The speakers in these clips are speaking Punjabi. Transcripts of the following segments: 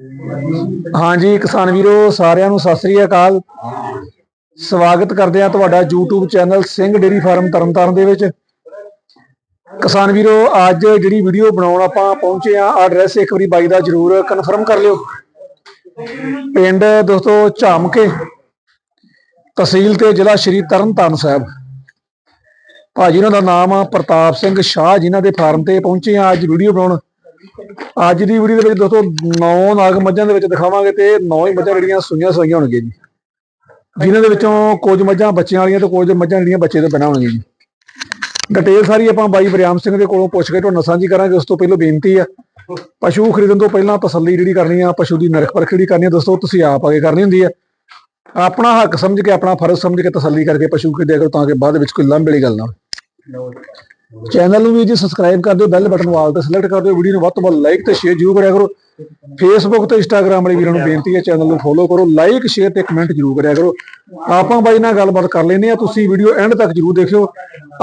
ਹਾਂਜੀ, ਕਿਸਾਨ ਵੀਰੋ, ਸਾਰਿਆਂ ਨੂੰ ਸਤਿ ਸ੍ਰੀ ਅਕਾਲ। ਸਵਾਗਤ ਕਰਦੇ ਆ ਤੁਹਾਡਾ YouTube channel Singh dairy farm Tarn Taran ਦੇ ਵਿੱਚ। ਕਿਸਾਨ ਵੀਰੋ, ਅੱਜ ਜਿਹੜੀ ਵੀਡੀਓ ਬਣਾਉਣ ਆਪਾਂ ਪਹੁੰਚੇ ਆ ਐਡਰੈਸ ਇੱਕ ਵਾਰੀ ਬਾਈ ਦਾ ਜਰੂਰ ਕਨਫਰਮ ਕਰ ਲਿਓ। ਪਿੰਡ ਦੋਸਤੋ ਝਾਮਕੇ, ਤਹਿਸੀਲ ਤੇ ਜ਼ਿਲ੍ਹਾ ਸ਼੍ਰੀ ਤਰਨਤਾਰਨ ਸਾਹਿਬ। ਭਾਜੀ ਉਹਨਾਂ ਦਾ ਨਾਮ ਆ ਪ੍ਰਤਾਪ ਸਿੰਘ ਸ਼ਾਹ, ਜਿਨ੍ਹਾਂ ਦੇ ਫਾਰਮ ਤੇ ਪਹੁੰਚੇ ਆ ਅੱਜ ਵੀਡੀਓ ਬਣਾਉਣ। ਅੱਜ ਦੀ ਵੀਡੀਓ ਦੇ ਵਿੱਚ ਦੋਸਤੋ 9 ਨਾਗ ਮੱਝਾਂ ਦੇ ਵਿੱਚ ਦਿਖਾਵਾਂਗੇ ਤੇ 9 ਹੀ ਮੱਝਾਂ ਜਿਹੜੀਆਂ ਸੂਈਆਂ ਸੂਈਆਂ ਹੋਣਗੀਆਂ ਜੀ। ਜਿਨ੍ਹਾਂ ਦੇ ਵਿੱਚੋਂ ਕੁਝ ਮੱਝਾਂ ਬੱਚਿਆਂ ਵਾਲੀਆਂ ਤੇ ਕੁਝ ਮੱਝਾਂ ਜਿਹੜੀਆਂ ਬੱਚੇ ਤੋਂ ਬਿਨਾਂ ਹੋਣਗੀਆਂ ਜੀ। ਡਿਟੇਲ ਸਾਰੀ ਆਪਾਂ ਬਾਈ ਬਰਿਆਮ ਸਿੰਘ ਦੇ ਕੋਲੋਂ ਪੁੱਛ ਕੇ ਤੁਹਾਨੂੰ ਸਾਂਝੀ ਕਰਾਂਗੇ, ਉਸ ਤੋਂ ਪਹਿਲਾਂ ਬੇਨਤੀ ਆ, ਪਸ਼ੂ ਖਰੀਦਣ ਤੋਂ ਪਹਿਲਾਂ ਤਸੱਲੀ ਜਿਹੜੀ ਕਰਨੀ ਆ, ਪਸ਼ੂ ਦੀ ਨਰਖ ਪਰਖ ਜਿਹੜੀ ਕਰਨੀ ਆ, ਦੋਸਤੋ ਤੁਸੀਂ ਆਪ ਆਗੇ ਕਰਨੀ ਹੁੰਦੀ ਆ। ਆਪਣਾ ਹੱਕ ਸਮਝ ਕੇ, ਆਪਣਾ ਫਰਜ਼ ਸਮਝ ਕੇ ਤਸੱਲੀ ਕਰਕੇ ਪਸ਼ੂ ਖਰੀਦਿਆ ਕਰੋ ਤਾਂ ਕਿ ਬਾਅਦ ਵਿੱਚ ਕੋਈ ਲੰਬੇ ਵਾਲੀ ਗੱਲ ਨਾ ਹੋਵੇ। ਚੈਨਲ ਨੂੰ ਵੀ ਜੀ ਸਬਸਕ੍ਰਾਈਬ ਕਰ ਦਿਓ ਬੈਲ ਬਟਨ ਵਾਲ ਤੇ ਸਿਲੈਕਟ ਕਰ ਦਿਓ ਵੀਡੀਓ ਨੂੰ ਵੱਧ ਤੋਂ ਵੱਧ ਲਾਈਕ ਤੇ ਸ਼ੇਅਰ ਜ਼ਰੂਰ ਕਰਿਆ ਕਰੋ। ਫੇਸਬੁੱਕ ਤੇ ਇੰਸਟਾਗ੍ਰam ਵਾਲੇ ਵੀਰਾਂ ਨੂੰ ਬੇਨਤੀ ਹੈ ਚੈਨਲ ਨੂੰ ਫੋਲੋ ਕਰੋ ਲਾਈਕ ਸ਼ੇਅਰ ਤੇ ਕਮੈਂਟ ਜ਼ਰੂਰ ਕਰਿਆ ਕਰੋ। ਆਪਾਂ ਬਾਈ ਨਾਲ ਗੱਲਬਾਤ ਕਰ ਲੈਨੇ ਆ ਤੁਸੀਂ ਵੀਡੀਓ ਐਂਡ ਤੱਕ ਜ਼ਰੂਰ ਦੇਖਿਓ।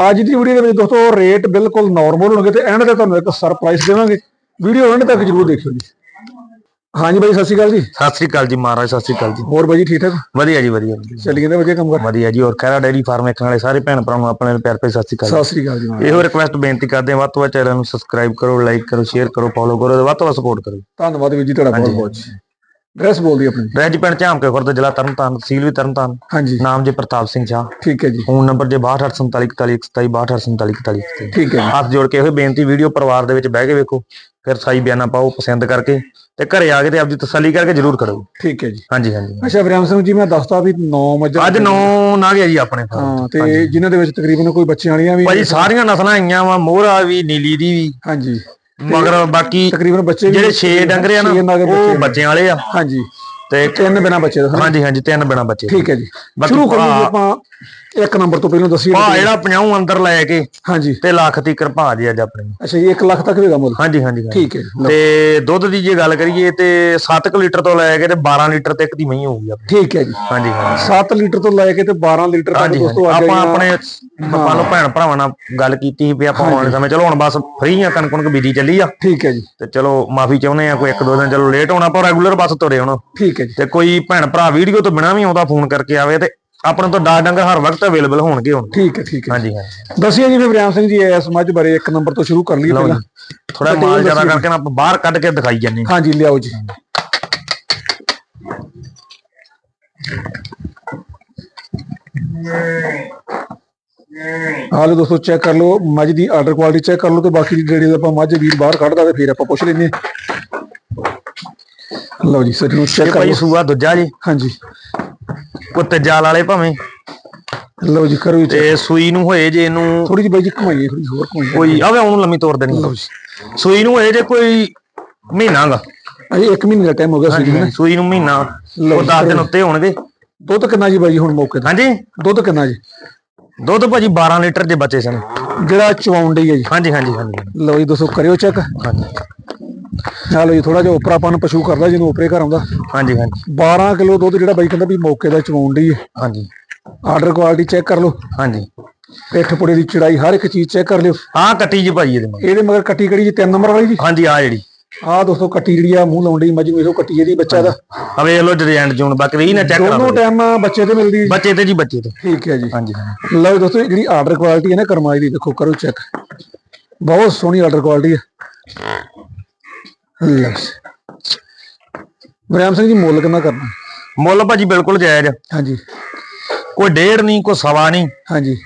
ਅੱਜ ਦੀ ਵੀਡੀਓ ਦੇ ਵਿੱਚ ਦੋਸਤੋ ਰੇਟ ਬਿਲਕੁਲ ਨਾਰਮਲ ਹੋਣਗੇ ਤੇ ਐਂਡ ਤੇ ਤੁਹਾਨੂੰ ਇੱਕ ਸਰਪ੍ਰਾਈਜ਼ ਦੇਵਾਂਗੇ। ਵੀਡੀਓ ਐਂਡ ਤੱਕ ਜ਼ਰੂਰ ਦੇਖਿਓ ਜੀ। ਹਾਂਜੀ ਬਾਈ ਸਤਿ ਸ਼੍ਰੀ ਅਕਾਲ ਜੀ। ਸਤਿ ਸ੍ਰੀ ਅਕਾਲ ਜੀ ਮਹਾਰਾਜ ਸਤਿ ਸ੍ਰੀ ਅਕਾਲ ਜੀ। ਹੋਰ ਬਾਈ ਜੀ ਠੀਕ ਠਾਕ? ਵਧੀਆ ਜੀ ਵਧੀਆ। ਚੱਲੀ ਜਾਂਦੇ ਵਧੀਆ ਕੰਮ ਕਰ। ਵਧੀਆ ਜੀ ਔਰ ਖੈਰਾ ਡੈਰੀ ਫਾਰਮ ਵੇਖਣ ਵਾਲੇ ਸਾਰੇ ਭੈਣ ਭਰਾਵਾਂ ਨੂੰ ਆਪਣੇ ਪਿਆਰ ਭਰੀ ਸਤਿ ਸ੍ਰੀ ਅਕਾਲ। ਸਤਿ ਸ਼੍ਰੀ ਅਕਾਲ ਜੀ ਇਹੋ ਰਿਕੁਐਸਟ ਬੇਨਤੀ ਕਰਦੇ ਹਾਂ ਵੱਧ ਤੋਂ ਵੱਧ ਚੈਨਲ ਨੂੰ ਸਬਸਕ੍ਰਾਈਬ ਕਰੋ ਲਾਈਕ ਕਰੋ ਸ਼ੇਅਰ ਕਰੋ ਫੋਲੋ ਕਰੋ ਤੇ ਵੱਧ ਤੋਂ ਵੱਧ ਸਪੋਰਟ ਕਰੋ। ਧੰਨਵਾਦ ਵੀਰ ਜੀ ਤੁਹਾਡਾ ਬਹੁਤ ਬਹੁਤ ਡਰੈਸ ਬੋਲਦੀ ਆਪਣੀ। ਰਹਿ ਜੀ ਪਿੰਡ ਝਾਮਕੇ ਖੁਰਦ ਜ਼ਿਲ੍ਹਾ ਤਰਨਤਾਰਨ ਤਹਿਸੀਲ ਵੀ ਤਰਨਤਾਰਨ। ਹਾਂਜੀ। ਨਾਮ ਜੀ ਪ੍ਰਤਾਪ ਸਿੰਘ ਸ਼ਾਹ। ਠੀਕ ਹੈ ਜੀ। ਫੋਨ ਨੰਬਰ ਜੇ 62474127 ਠੀਕ ਹੈ ਜੀ। ਹੱਥ ਜੋੜ ਕੇ ਇਹੋ ਬੇਨਤੀ ਵੀਡੀਓ ਪਰਿਵਾਰ ਦੇ ਵਿੱਚ ਬਹਿ ਕੇ ਵੇਖੋ ਫਿਰ ਸਾਈ ਬਿਆਨਾ ਪਾਓ ਪਸੰਦ ਕਰਕੇ। ਤੇ ਘਰੇ ਆ ਕੇ ਤੇ ਆਪਦੀ ਤਸੱਲੀ ਕਰਕੇ ਜ਼ਰੂਰ ਕਰੋ ਠੀਕ ਹੈ ਜੀ। ਹਾਂਜੀ ਹਾਂਜੀ। ਅੱਛਾ ਵਿਰਾਮ ਸਿੰਘ ਜੀ ਮੈਂ ਦੱਸਤਾ ਵੀ 9 ਮੱਝਾਂ ਅੱਜ ਨੌ ਨਾ ਗਿਆ ਜੀ ਆਪਣੇ ਹਾਂ ਤੇ ਜਿਨ੍ਹਾਂ ਦੇ ਵਿੱਚ ਤਕਰੀਬਨ ਕੋਈ ਬੱਚਿਆਂ ਵਾਲੀਆਂ ਵੀ ਭਾਜੀ ਸਾਰੀਆਂ ਨਸਲਾਂ ਆਈਆਂ ਵਾ ਮੋਹਰਾ ਵੀ ਨੀਲੀ ਦੀ ਵੀ। ਹਾਂਜੀ। ਮਗਰ ਬਾਕੀ ਤਕਰੀਬਨ ਬੱਚੇ ਵੀ ਜਿਹੜੇ 6 ਡੰਗਰੇ ਆ ਨਾ ਉਹ ਬੱਚੇ ਬੱਚਿਆਂ ਵਾਲੇ ਆ। ਹਾਂਜੀ। ਤੇ ਤਿੰਨ ਬਿਨਾ ਬੱਚੇ ਦਾ ਹਾਂਜੀ ਹਾਂਜੀ ਤਿੰਨ ਬਿਨਾ ਬੱਚੇ। ਠੀਕ ਹੈ ਜੀ। ਸ਼ੁਰੂ ਭਾ- ਆਪਾਂ। ਇੱਕ ਨੰਬਰ ਤੋਂ ਪਹਿਲਾਂ ਦੱਸੀਏ ਭਾ ਜਿਹੜਾ 50 ਅੰਦਰ ਲੈ ਕੇ ਹਾਂਜੀ। ਤੇ ਲੱਖ ਤੀਕਰ ਭਾ ਜੀ ਅੱਜ ਆਪਣੇ। ਅੱਛਾ ਜੀ 1 ਲੱਖ ਤੱਕ ਹੋਏਗਾ ਮੁੱਲ? ਹਾਂਜੀ ਹਾਂਜੀ। ਠੀਕ ਹੈ ਲਓ। ਤੇ ਦੁੱਧ ਦੀ ਜੇ ਗੱਲ ਕਰੀਏ ਤੇ 7 ਲੀਟਰ ਤੋਂ ਲੈ ਕੇ ਤੇ 12 ਲੀਟਰ ਤੱਕ ਦੀ ਮਹੀਂ ਹੋਊਗੀ ਆਪਣੀ। ਠੀਕ ਹੈ ਜੀ। ਹਾਂਜੀ ਹਾਂਜੀ। 7 ਲੀਟਰ ਤੋਂ ਲੈ ਕੇ ਤੇ 12 ਲੀਟਰ ਤੱਕ ਦੋਸਤੋ। ਆ ਆਪਾਂ ਆਪਣੇ ਆਪਾਂ ਨੂੰ ਭੈਣ ਭਰਾਵਾਂ ਨਾਲ ਗੱਲ ਕੀਤੀ ਵੀ ਆਪਾਂ ਆਉਣ ਸਮੇਂ ਚਲੋ ਹੁਣ ਬਸ ਫ੍ਰੀ ਆ ਕਣਕ ਕਣਕ ਬੀਜੀ ਚੱਲੀ ਆ। ਠੀਕ ਹੈ ਜੀ। ਤੇ ਚਲੋ ਮਾਫੀ ਚਾਹੁੰਦੇ ਆ ਕੋਈ ਇੱਕ ਦੋ ਦਿਨ ਚਲੋ ਲੇਟ ਹੋਣਾ ਪਰ ਰੈਗੂਲਰ ਬੱਸ ਤੁਰੇ ਹੁਣ। ਠੀਕ ਹੈ ਜੀ। ਤੇ ਕੋਈ ਭੈਣ ਭਰਾ ਵੀਡੀਓ ਤੋਂ ਬਿਨਾ ਵੀ ਆਉਂਦਾ ਫੋਨ ਕਰਕੇ ਆਵੇ ਤੇ ਆਪਣੇ ਤੋਂ ਡਾਕ ਡੰਗਰ ਹਰ ਵਕਤ ਅਵੇਲੇਬਲ ਹੋਣਗੇ ਹੁਣ। ਠੀਕ ਹੈ ਠੀਕ ਹੈ। ਹਾਂਜੀ ਹਾਂਜੀ। ਦੱਸਿਏ ਜੀ ਫਿਰ ਵਿਰਾਮ ਸਿੰਘ ਜੀ ਇਸ ਮੱਝ ਬਾਰੇ ਇੱਕ ਨੰਬਰ ਤੋਂ ਸ਼ੁਰੂ ਕਰ ਲਈਏ ਪਹਿਲਾਂ। ਥੋੜਾ ਮਾਲ ਜ਼ਿਆਦਾ ਕਰਕੇ ਨਾ ਆਪਾਂ ਬਾਹਰ ਕੱਢ ਕੇ ਦਿਖਾਈ ਜਾਂਦੇ ਹਾਂ। ਹਾਂਜੀ ਲਿਆਓ ਜੀ। ਹਾਲੋ ਦੋਸਤੋ ਚੈੱਕ ਕਰ ਲਓ। ਮੱਝ ਦੀ ਆਰਡਰ ਕੁਆਲਿਟੀ ਚੈੱਕ ਕਰ ਲਓ ਤੇ ਬਾਕੀ ਦੀ ਜਿਹੜੀ ਆਪਾਂ ਮੱਝ ਵੀਰ ਬਾਹਰ ਕੱਢਦਾ ਤੇ ਫਿਰ ਆਪਾਂ ਪੁੱਛ ਹਾਂ। ਲਓ ਜੀ ਸਰ ਨੂੰ ਚੈੱਕ ਕਰ ਲਓ। ਸੂਆ ਦੂਜਾ ਜੀ। ਹਾਂਜੀ। ਕੁੱਤੇ ਜਾਲ ਵਾਲੇ ਭਾਵੇਂ। ਲਓ ਜੀ ਕਰੋ ਜੀ। ਤੇ ਸੂਈ ਨੂੰ ਹੋਏ ਜੇ ਇਹਨੂੰ ਥੋੜੀ ਜਿਹੀ ਬਾਈ ਜੀ ਘੁਮਾਈਏ ਥੋੜੀ ਹੋਰ ਘੁਮਾਈਏ। ਕੋਈ ਆਵੇ ਉਹਨੂੰ ਲੰਮੀ ਤੋਰ ਦੇਣੀ। ਲਓ ਜੀ। ਸੂਈ ਨੂੰ ਹੋਏ ਜੇ ਕੋਈ ਮਹੀਨਾ ਗਾ ਅਜੇ 1 ਮਹੀਨੇ ਦਾ ਟਾਈਮ ਹੋ ਗਿਆ ਸੀ ਜੀ ਸੂਈ ਨੂੰ ਮਹੀਨਾ। ਉਹ 10 ਦਿਨ ਉੱਤੇ ਹੋਣਗੇ। ਦੁੱਧ ਕਿੰਨਾ ਜੀ ਬਾਈ ਜੀ ਹੁਣ ਮੌਕੇ ਦਾ ਹਾਂਜੀ। ਦੁੱਧ ਕਿੰਨਾ ਜੀ? ਦੁੱਧ ਭਾਜੀ 12 ਲੀਟਰ ਦੇ ਬੱਚੇ ਸਨ। ਜਿਹੜਾ ਚਵਾਉਣ ਡਈ ਹੈ ਜੀ। ਹਾਂਜੀ ਹਾਂਜੀ ਹਾਂਜੀ। ਲਓ ਜੀ ਦੋਸਤੋ ਕਰਿਓ ਚੈੱਕ। ਹਾਂਜੀ। ਚਲੋ ਜੀ ਥੋੜਾ ਜਿਹਾ ਉਪਰਾਪਨ ਪਸ਼ੂ ਕਰਦਾ ਜਿਹਨੂੰ ਉਪਰੇ ਘਰ ਆਉਂਦਾ। ਹਾਂਜੀ ਹਾਂਜੀ। 12 ਕਿਲੋ ਦੁੱਧ ਜਿਹੜਾ ਬਾਈ ਕਹਿੰਦਾ ਵੀ ਮੌਕੇ ਦਾ ਚਵਾਉਣ ਡਈ ਹੈ। ਹਾਂਜੀ। ਆਰਡਰ ਕੁਆਲਿਟੀ ਚੈੱਕ ਕਰ ਲਓ। ਹਾਂਜੀ। ਪਿੱਠ ਪੁੜੇ ਦੀ ਚੜਾਈ ਹਰ ਇੱਕ ਚੀਜ਼ ਚੈੱਕ ਕਰ ਲਿਓ। ਆਹ ਕੱਟੀ ਜੀ ਭਾਜੀ ਇਹਦੇ ਮਗਰ। ਇਹਦੇ ਮਗਰ ਕੱਟੀ ਕਿਹੜੀ ਜੀ? 3 ਨੰਬਰ ਵਾਲੀ ਜੀ? ਹਾਂਜੀ ਆ ਜਿਹੜੀ। ਆਹ ਦੋਸਤੋ ਕੱਟੀ ਜਿਹੜੀ ਆ ਮੂੰਹ ਲਾਉਣ ਮੱਝ ਨੂੰ ਇਹੋ ਕੱਟੀ ਇਹਦੀ ਬੱਚਾ ਦਾ। ਆ ਵੇਖ ਲਓ ਡਿਜ਼ਾਈਨ ਜੂਨ ਬਾਕੀ ਰਹੀ ਨਾ ਚੈੱਕ ਕਰਾ ਦੋਨੋਂ ਟਾਈਮ ਬੱਚੇ ਤੇ ਮਿਲਦੀ ਹੈ। ਬੱਚੇ ਤੇ ਜੀ ਬੱਚੇ ਤੇ। ਠੀਕ ਹੈ ਜੀ। ਹਾਂਜੀ ਲਓ ਜੀ ਦੋਸਤੋ ਜਿਹੜੀ ਆਰਡਰ ਕੁਆਲਿਟੀ ਹੈ ਨਾ ਕਰਮਾਈ ਦੀ ਦੇਖੋ ਕਰੋ ਚੈੱਕ। ਬਹੁਤ ਸੋਹਣੀ ਆਰਡਰ ਕੁਆਲਿਟੀ ਹੈ। ਬਰਿਆਮ ਸਿੰਘ ਜੀ ਮੁੱਲ ਕਿੰਨਾ ਕਰਨਾ? ਮੁੱਲ ਭਾਜੀ ਬਿਲਕੁਲ ਜਾਇਜ਼। ਹਾਂਜੀ। ਕੋਈ ਡੇਢ ਨਹੀਂ ਕੋਈ ਸਵਾ ਨਹੀਂ। ਹਾਂਜੀ।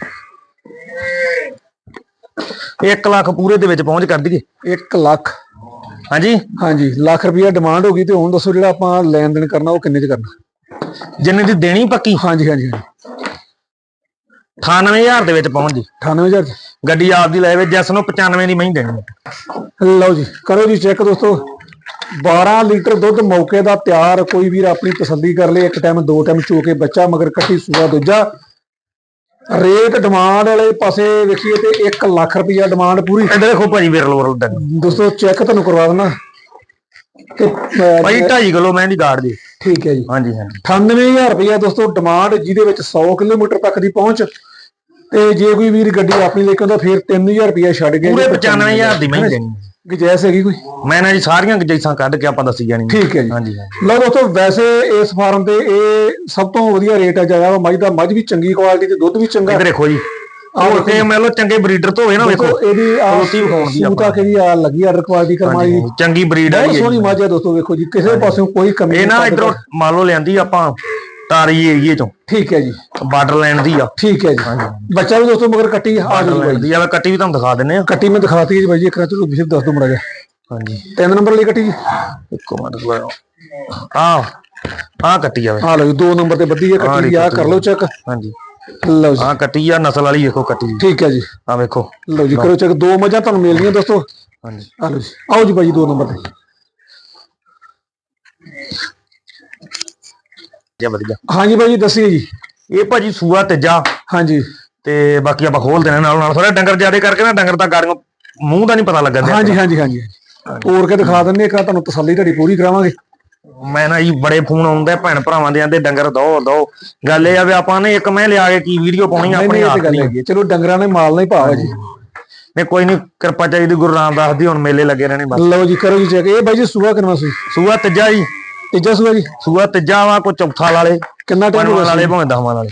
1 ਲੱਖ ਪੂਰੇ ਦੇ ਵਿੱਚ ਪਹੁੰਚ ਕਰ ਦਈਏ। 1 ਲੱਖ। ਹਾਂਜੀ। ਹਾਂਜੀ ਲੱਖ ਰੁਪਇਆ ਡਿਮਾਂਡ ਹੋ ਗਈ ਤੇ ਹੁਣ ਦੱਸੋ ਜਿਹੜਾ ਆਪਾਂ ਲੈਣ ਦੇਣ ਕਰਨਾ ਉਹ ਕਿੰਨੇ ਚ ਕਰਨਾ? ਜਿੰਨੇ ਦੀ ਦੇਣੀ ਪੱਕੀ। ਹਾਂਜੀ ਹਾਂਜੀ ਹਾਂਜੀ। 98000 ਦੇ ਵਿੱਚ ਪਹੁੰਚ ਜੀ। 98000 ਚ। ਗੱਡੀ ਆਪਦੀ ਲੈ ਵੇ ਜੈਸ ਨੂੰ 95 ਦੀ ਮਹੀਂ ਦੇਣੀ। ਲਓ ਜੀ ਕਰੋ ਜੀ ਚੈੱਕ ਦੋਸਤੋ। 12 ਲੀਟਰ ਦੁੱਧ ਮੌਕੇ ਦਾ ਤਿਆਰ ਕੋਈ ਵੀਰ ਆਪਣੀ ਤਸੱਲੀ ਕਰ ਲੇ ਇੱਕ ਟਾਈਮ ਦੋ ਟਾਈਮ ਚੋ ਕੇ ਬੱਚਾ ਮਗਰ ਕੱਟੀ ਸੂਆ ਦੂਜਾ। ਰੇਟ ਡਿਮਾਂਡ ਵਾਲੇ ਪਾਸੇ ਵੇਖੀਏ ਤੇ 1 ਲੱਖ ਰੁਪਇਆ ਡਿਮਾਂਡ ਪੂਰੀ। ਇੱਧਰ ਦੇਖੋ ਭਾਜੀ ਵਿਰਲ ਵਰਲ ਡੰਗ ਦੋਸਤੋ ਚੈੱਕ ਤੁਹਾਨੂੰ ਕਰਵਾ ਤੇ ਅਹ, ਭਾਈ 2.5 ਕਿਲੋ ਮੈਂ ਦੀ ਗਾੜ ਜੀ ਠੀਕ ਹੈ ਜੀ। ਹਾਂਜੀ ਹਾਂਜੀ। 98000 ਰੁਪਇਆ ਦੋਸਤੋ ਡਿਮਾਂਡ ਜਿਹਦੇ ਵਿੱਚ 100 ਕਿਲੋਮੀਟਰ ਤੱਕ ਦੀ ਪਹੁੰਚ। ਤੇ ਜੇ ਕੋਈ ਵੀਰ ਗੱਡੀ ਆਪਣੀ ਲੈ ਕੇ ਆਉਂਦਾ ਫਿਰ 3000 ਰੁਪਇਆ ਛੱਡ ਕੇ ਪੂਰੇ 95000 ਦੀ ਮਹੀਂ ਦੇਣੀ ਹੈ। ਗੁੰਜਾਇਸ਼ ਹੈਗੀ ਕੋਈ? ਮੈਂ ਨਾ ਜੀ ਸਾਰੀਆਂ ਜੈਸਾਂ ਕੱਢ ਕੇ ਆਪਾਂ ਦੱਸੀ ਜਾਣੀ ਠੀਕ ਹੈ ਜੀ। ਹਾਂਜੀ ਲਓ ਦੋਸਤੋ ਵੈਸੇ ਇਸ ਫਾਰਮ ਤੇ ਇਹ ਸਭ ਤੋਂ ਵਧੀਆ ਰੇਟ ਆ ਜਾਇਆ ਵਾ ਮੱਝ ਦਾ ਮੱਝ ਵੀ ਚੰਗੀ ਕੁਆਲਿਟੀ ਤੇ ਦੁੱਧ ਵੀ ਚੰਗਾ। ਇੱਧਰ ਦੇਖੋ ਜੀ। ਆਹ ਤੇ ਮੰਨ ਲਓ ਚੰਗੇ ਬਰੀਡਰ ਤੋਂ ਹੋਵੇ ਨਾ ਵੇਖੋ। ਇਹਦੀ ਰੋਟੀ ਵਿਖਾਉਣ ਦੀ ਸੂਤਾ ਕਿਹਦੀ ਆ ਲੱਗੀ ਆਰਡਰ ਕੁਆਲਿਟੀ ਕਰਮਾਈ ਚੰਗੀ ਬਰੀਡ ਆ ਬਹੁਤ ਸੋਹਣੀ ਮੱਝ ਆ ਦੋਸਤੋ ਵੇਖੋ ਜੀ। ਕਿਸੇ ਪਾਸਿਓਂ ਕੋਈ ਕਮੀ ਇਹ ਨਾ ਨਹੀਂ ਇਧਰੋਂ ਮੰਨ ਲਓ ਲਿਆਂਦੀ ਆਪਾਂ। ਤਾਰੀ ਏਰੀਏ ਚੋਂ। ਠੀਕ ਹੈ ਜੀ। ਬਾਰਡਰ ਲਾਈਨ ਦੀ ਆ। ਠੀਕ ਹੈ ਜੀ। ਬੱਚਾ ਵੀ ਦੋਸਤੋ ਮਗਰ ਕੱਟੀ ਆ। ਬਾਰਡਰ ਜੀ। ਬਾਈ ਦੀ ਆ ਕੱਟੀ ਵੀ ਤੁਹਾਨੂੰ ਦਿਖਾ ਦਿੰਨੇ ਆ। ਕੱਟੀ ਮੈਂ ਦਿਖਾਤੀ ਜੀ ਬਾਈ ਜੀ ਇੱਕ ਵਾਰ ਚਲੋ ਬਿਸ਼ਪ ਦੱਸ ਦੋ ਮੜਾ ਜਾ ਹਾਂਜੀ। ਤਿੰਨ ਨੰਬਰ ਵਾਲੀ ਕੱਟੀ ਜੀ। ਇੱਕੋ ਮਿੰਟ ਲਾਓ ਆ ਆ ਕੱਟੀ ਜਾਵੇ ਆ ਲਓ ਦੋ ਨੰਬਰ ਤੇ ਬੱਦੀ ਹੈ ਕੱਟੀ ਆ ਕਰ ਲਓ ਚੈੱਕ ਹਾਂਜੀ। ਲਓ ਜੀ। ਆ ਕੱਟੀ ਆ ਨਸਲ ਵਾਲੀ ਵੇਖੋ ਕੱਟੀ। ਠੀਕ ਹੈ ਜੀ। ਆ ਵੇਖੋ। ਲਓ ਜੀ ਕਰੋ ਚੈੱਕ ਦੋ ਮੱਝਾਂ ਤੁਹਾਨੂੰ ਮਿਲਣੀਆਂ ਦੋਸਤੋ। ਹਾਂਜੀ। ਆਓ ਜੀ ਬਾਈ ਦੋ ਨੰਬਰ ਤੇ। ਜੀ ਵਧੀਆ। ਹਾਂਜੀ ਜੀ ਦੱਸਿਓ ਜੀ। ਇਹ ਭਾਜੀ ਸੂਆ ਤੇਜਾ। ਹਾਂਜੀ। ਤੇ ਬਾਕੀ ਆਪਾਂ ਖੋਲ ਦੇਣਾ ਨਾਲ ਨਾਲ। ਥੋੜਾ ਡੰਗਰ ਜਿਆਦੇ ਕਰਕੇ ਨਾ ਡੰਗਰ ਤਾਂ ਗਾੜੀਆਂ ਮੂੰਹ ਦਾ ਨਹੀਂ ਪਤਾ ਲੱਗਣ ਦਿਆ ਹਾਂਜੀ ਹਾਂਜੀ ਹਾਂਜੀ। ਤੋੜ ਕੇ ਦਿਖਾ ਦਿੰਦੇ ਇੱਕ ਤੁਹਾਨੂੰ ਤਸੱਲੀ ਤੁਹਾਡੀ ਪੂਰੀ ਕਰਾਵਾਂਗੇ। ਮੈਂ ਨਾ ਜੀ ਬੜੇ ਫੋਨ ਆਉਂਦੇ ਭੈਣ ਭਰਾਵਾਂ ਦੇ ਆਂਦੇ ਡੰਗਰ ਦੋ ਦੋ। ਗੱਲ ਇਹ ਆ ਵੀ ਆਪਾਂ ਨੇ ਇੱਕ ਮੈਂ ਲਿਆ ਕੇ ਕੀ ਵੀਡੀਓ ਪਾਉਣੀ ਆਪਣੀ ਆਪ ਦੀ। ਚਲੋ ਡੰਗਰਾਂ ਨੇ ਮਾਲ ਨਹੀਂ ਭਾਵਾ ਜੀ। ਨੇ ਕੋਈ ਨਹੀਂ ਕਿਰਪਾ ਚਾਹੀਦੀ ਗੁਰੂ ਰਾਮਦਾਸ ਦੀ ਹੁਣ ਮੇਲੇ ਲੱਗੇ ਰਹਿਣੇ ਬਸ। ਲਓ ਜੀ ਕਰੋ ਜੀ ਚੈੱਕ ਇਹ ਬਾਈ ਜੀ ਸੂਆ ਕਿੰਨਾ ਸੀ? ਸੂਆ ਤੇਜਾ ਜੀ। ਤੀਜਾ ਸੂਆ ਜੀ? ਸੂਆ ਤੇਜਾ ਵਾ ਕੋਈ ਚੌਥਾ ਵਾਲੇ ਕਿੰਨਾ ਟਾਈਮ ਹੋ ਗਿਆ ਵਾਲੇ ਭਾਵੇਂ ਦਸਵਾਂ ਵਾਲੇ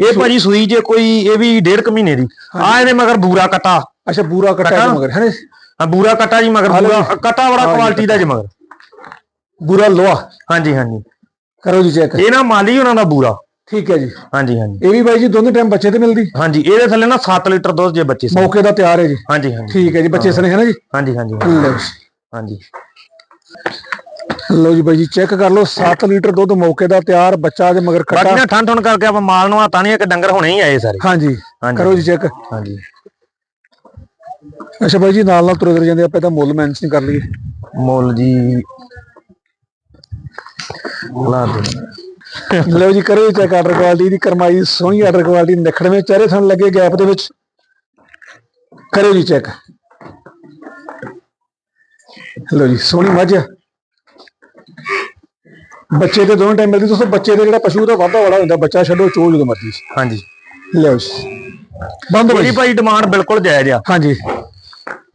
ਇਹ ਭਾਜੀ ਸੂਈ ਜੇ ਕੋਈ ਇਹ ਵੀ ਡੇਢ ਕੁ ਮਹੀਨੇ ਦੀ। ਆ ਇਹਦੇ ਮਗਰ ਬੂਰਾ ਕਟਾ। ਅੱਛਾ ਬੂਰਾ ਕੱਟਾ ਮਗਰ ਹੈ ਨਾ ਆ ਬੂਰਾ ਕਟਾ ਜੀ ਮਗਰ ਬੂਰਾ ਕਟਾ ਬੜਾ ਕੁਆਲਿਟੀ ਦਾ ਜੀ ਮਗਰ। ਬੂਰਾ ਲੋਹਾ? ਹਾਂਜੀ ਹਾਂਜੀ। ਕਰੋ ਜੀ ਚੈੱਕ। ਇਹ ਨਾ ਮਾਲੀ ਉਹਨਾਂ ਦਾ ਬੂਰਾ। ਠੀਕ ਹੈ ਜੀ। ਹਾਂਜੀ ਹਾਂਜੀ। ਇਹ ਵੀ ਬਾਈ ਜੀ ਦੋਨੇ ਟਾਈਮ ਬੱਚੇ ਤੇ ਮਿਲਦੀ? ਹਾਂਜੀ ਇਹਦੇ ਥੱਲੇ ਨਾ 7 ਲੀਟਰ ਦੁੱਧ ਜੇ ਬੱਚੇ ਮੌਕੇ ਦਾ ਤਿਆਰ ਹੈ ਜੀ। ਹਾਂਜੀ ਹਾਂਜੀ। ਠੀਕ ਹੈ ਜੀ ਬੱਚੇ ਸਨੇ ਹੈ ਨਾ ਜੀ? ਹਾਂਜੀ ਹਾਂਜੀ। ਹਾਂਜੀ। ਲਓ ਜੀ ਬਾਈ ਜੀ ਚੈੱਕ ਕਰ ਲਓ 7 ਲੀਟਰ ਦੁੱਧ ਮੌਕੇ ਦਾ ਤਿਆਰ ਬੱਚਾ ਦੇ ਮਗਰ ਬਾਕੀ ਕੱਟਾ ਨਾ ਠੰਡ ਠੰਡ ਕਰਕੇ ਆਪਾਂ ਮਾਲ ਨੂੰ ਹੱਥਾਂ ਨਹੀਂ ਕਿ ਡੰਗਰ ਹੁਣੇ ਹੀ ਆਏ ਸਾਰੇ। ਹਾਂਜੀ। ਕਰੋ ਜੀ ਚੈੱਕ ਹਾਂਜੀ। ਅੱਛਾ ਬਾਈ ਜੀ ਨਾਲ ਨਾਲ ਤੁਰੇ ਤੁਰੇ ਜਾਂਦੇ ਆਪਾਂ ਤਾਂ ਮੁੱਲ ਮੈਂਸ਼ਨ ਕਰ ਲਈਏ। ਮੁੱਲ ਜੀ ਲਾ ਦੇ ਲਓ ਜੀ ਕਰੋ ਚੈੱਕ ਆਰਡਰ ਕੁਆਲਿਟੀ ਦੀ ਕਰਮਾਈ ਸੋਹਣੀ ਆਰਡਰ ਕੁਆਲਿਟੀ ਨਿਖੜਵੇਂ ਚਿਹਰੇ ਥਣ ਲੱਗੇ ਗੈਪ ਦੇ ਵਿੱਚ। ਕਰੋ ਜੀ ਚੈੱਕ ਲਓ ਜੀ ਸੋਹਣੀ ਮੱਝ ਬੱਚੇ ਤੇ ਦੋਵੇਂ ਟਾਈਮ ਮਿਲਦੀ ਦੋਸਤੋ ਬੱਚੇ ਦੇ ਜਿਹੜਾ ਪਸ਼ੂ ਦਾ ਵਾਧਾ ਬੜਾ ਹੁੰਦਾ ਬੱਚਾ ਛੱਡੋ ਚੋ ਜਦੋਂ ਮਰਜ਼ੀ। ਹਾਂਜੀ। ਲਿਓ ਬੰਦ ਬਾਈ ਭਾਈ ਡਿਮਾਂਡ ਬਿਲਕੁਲ ਜਾਇਜ਼ ਆ। ਹਾਂਜੀ।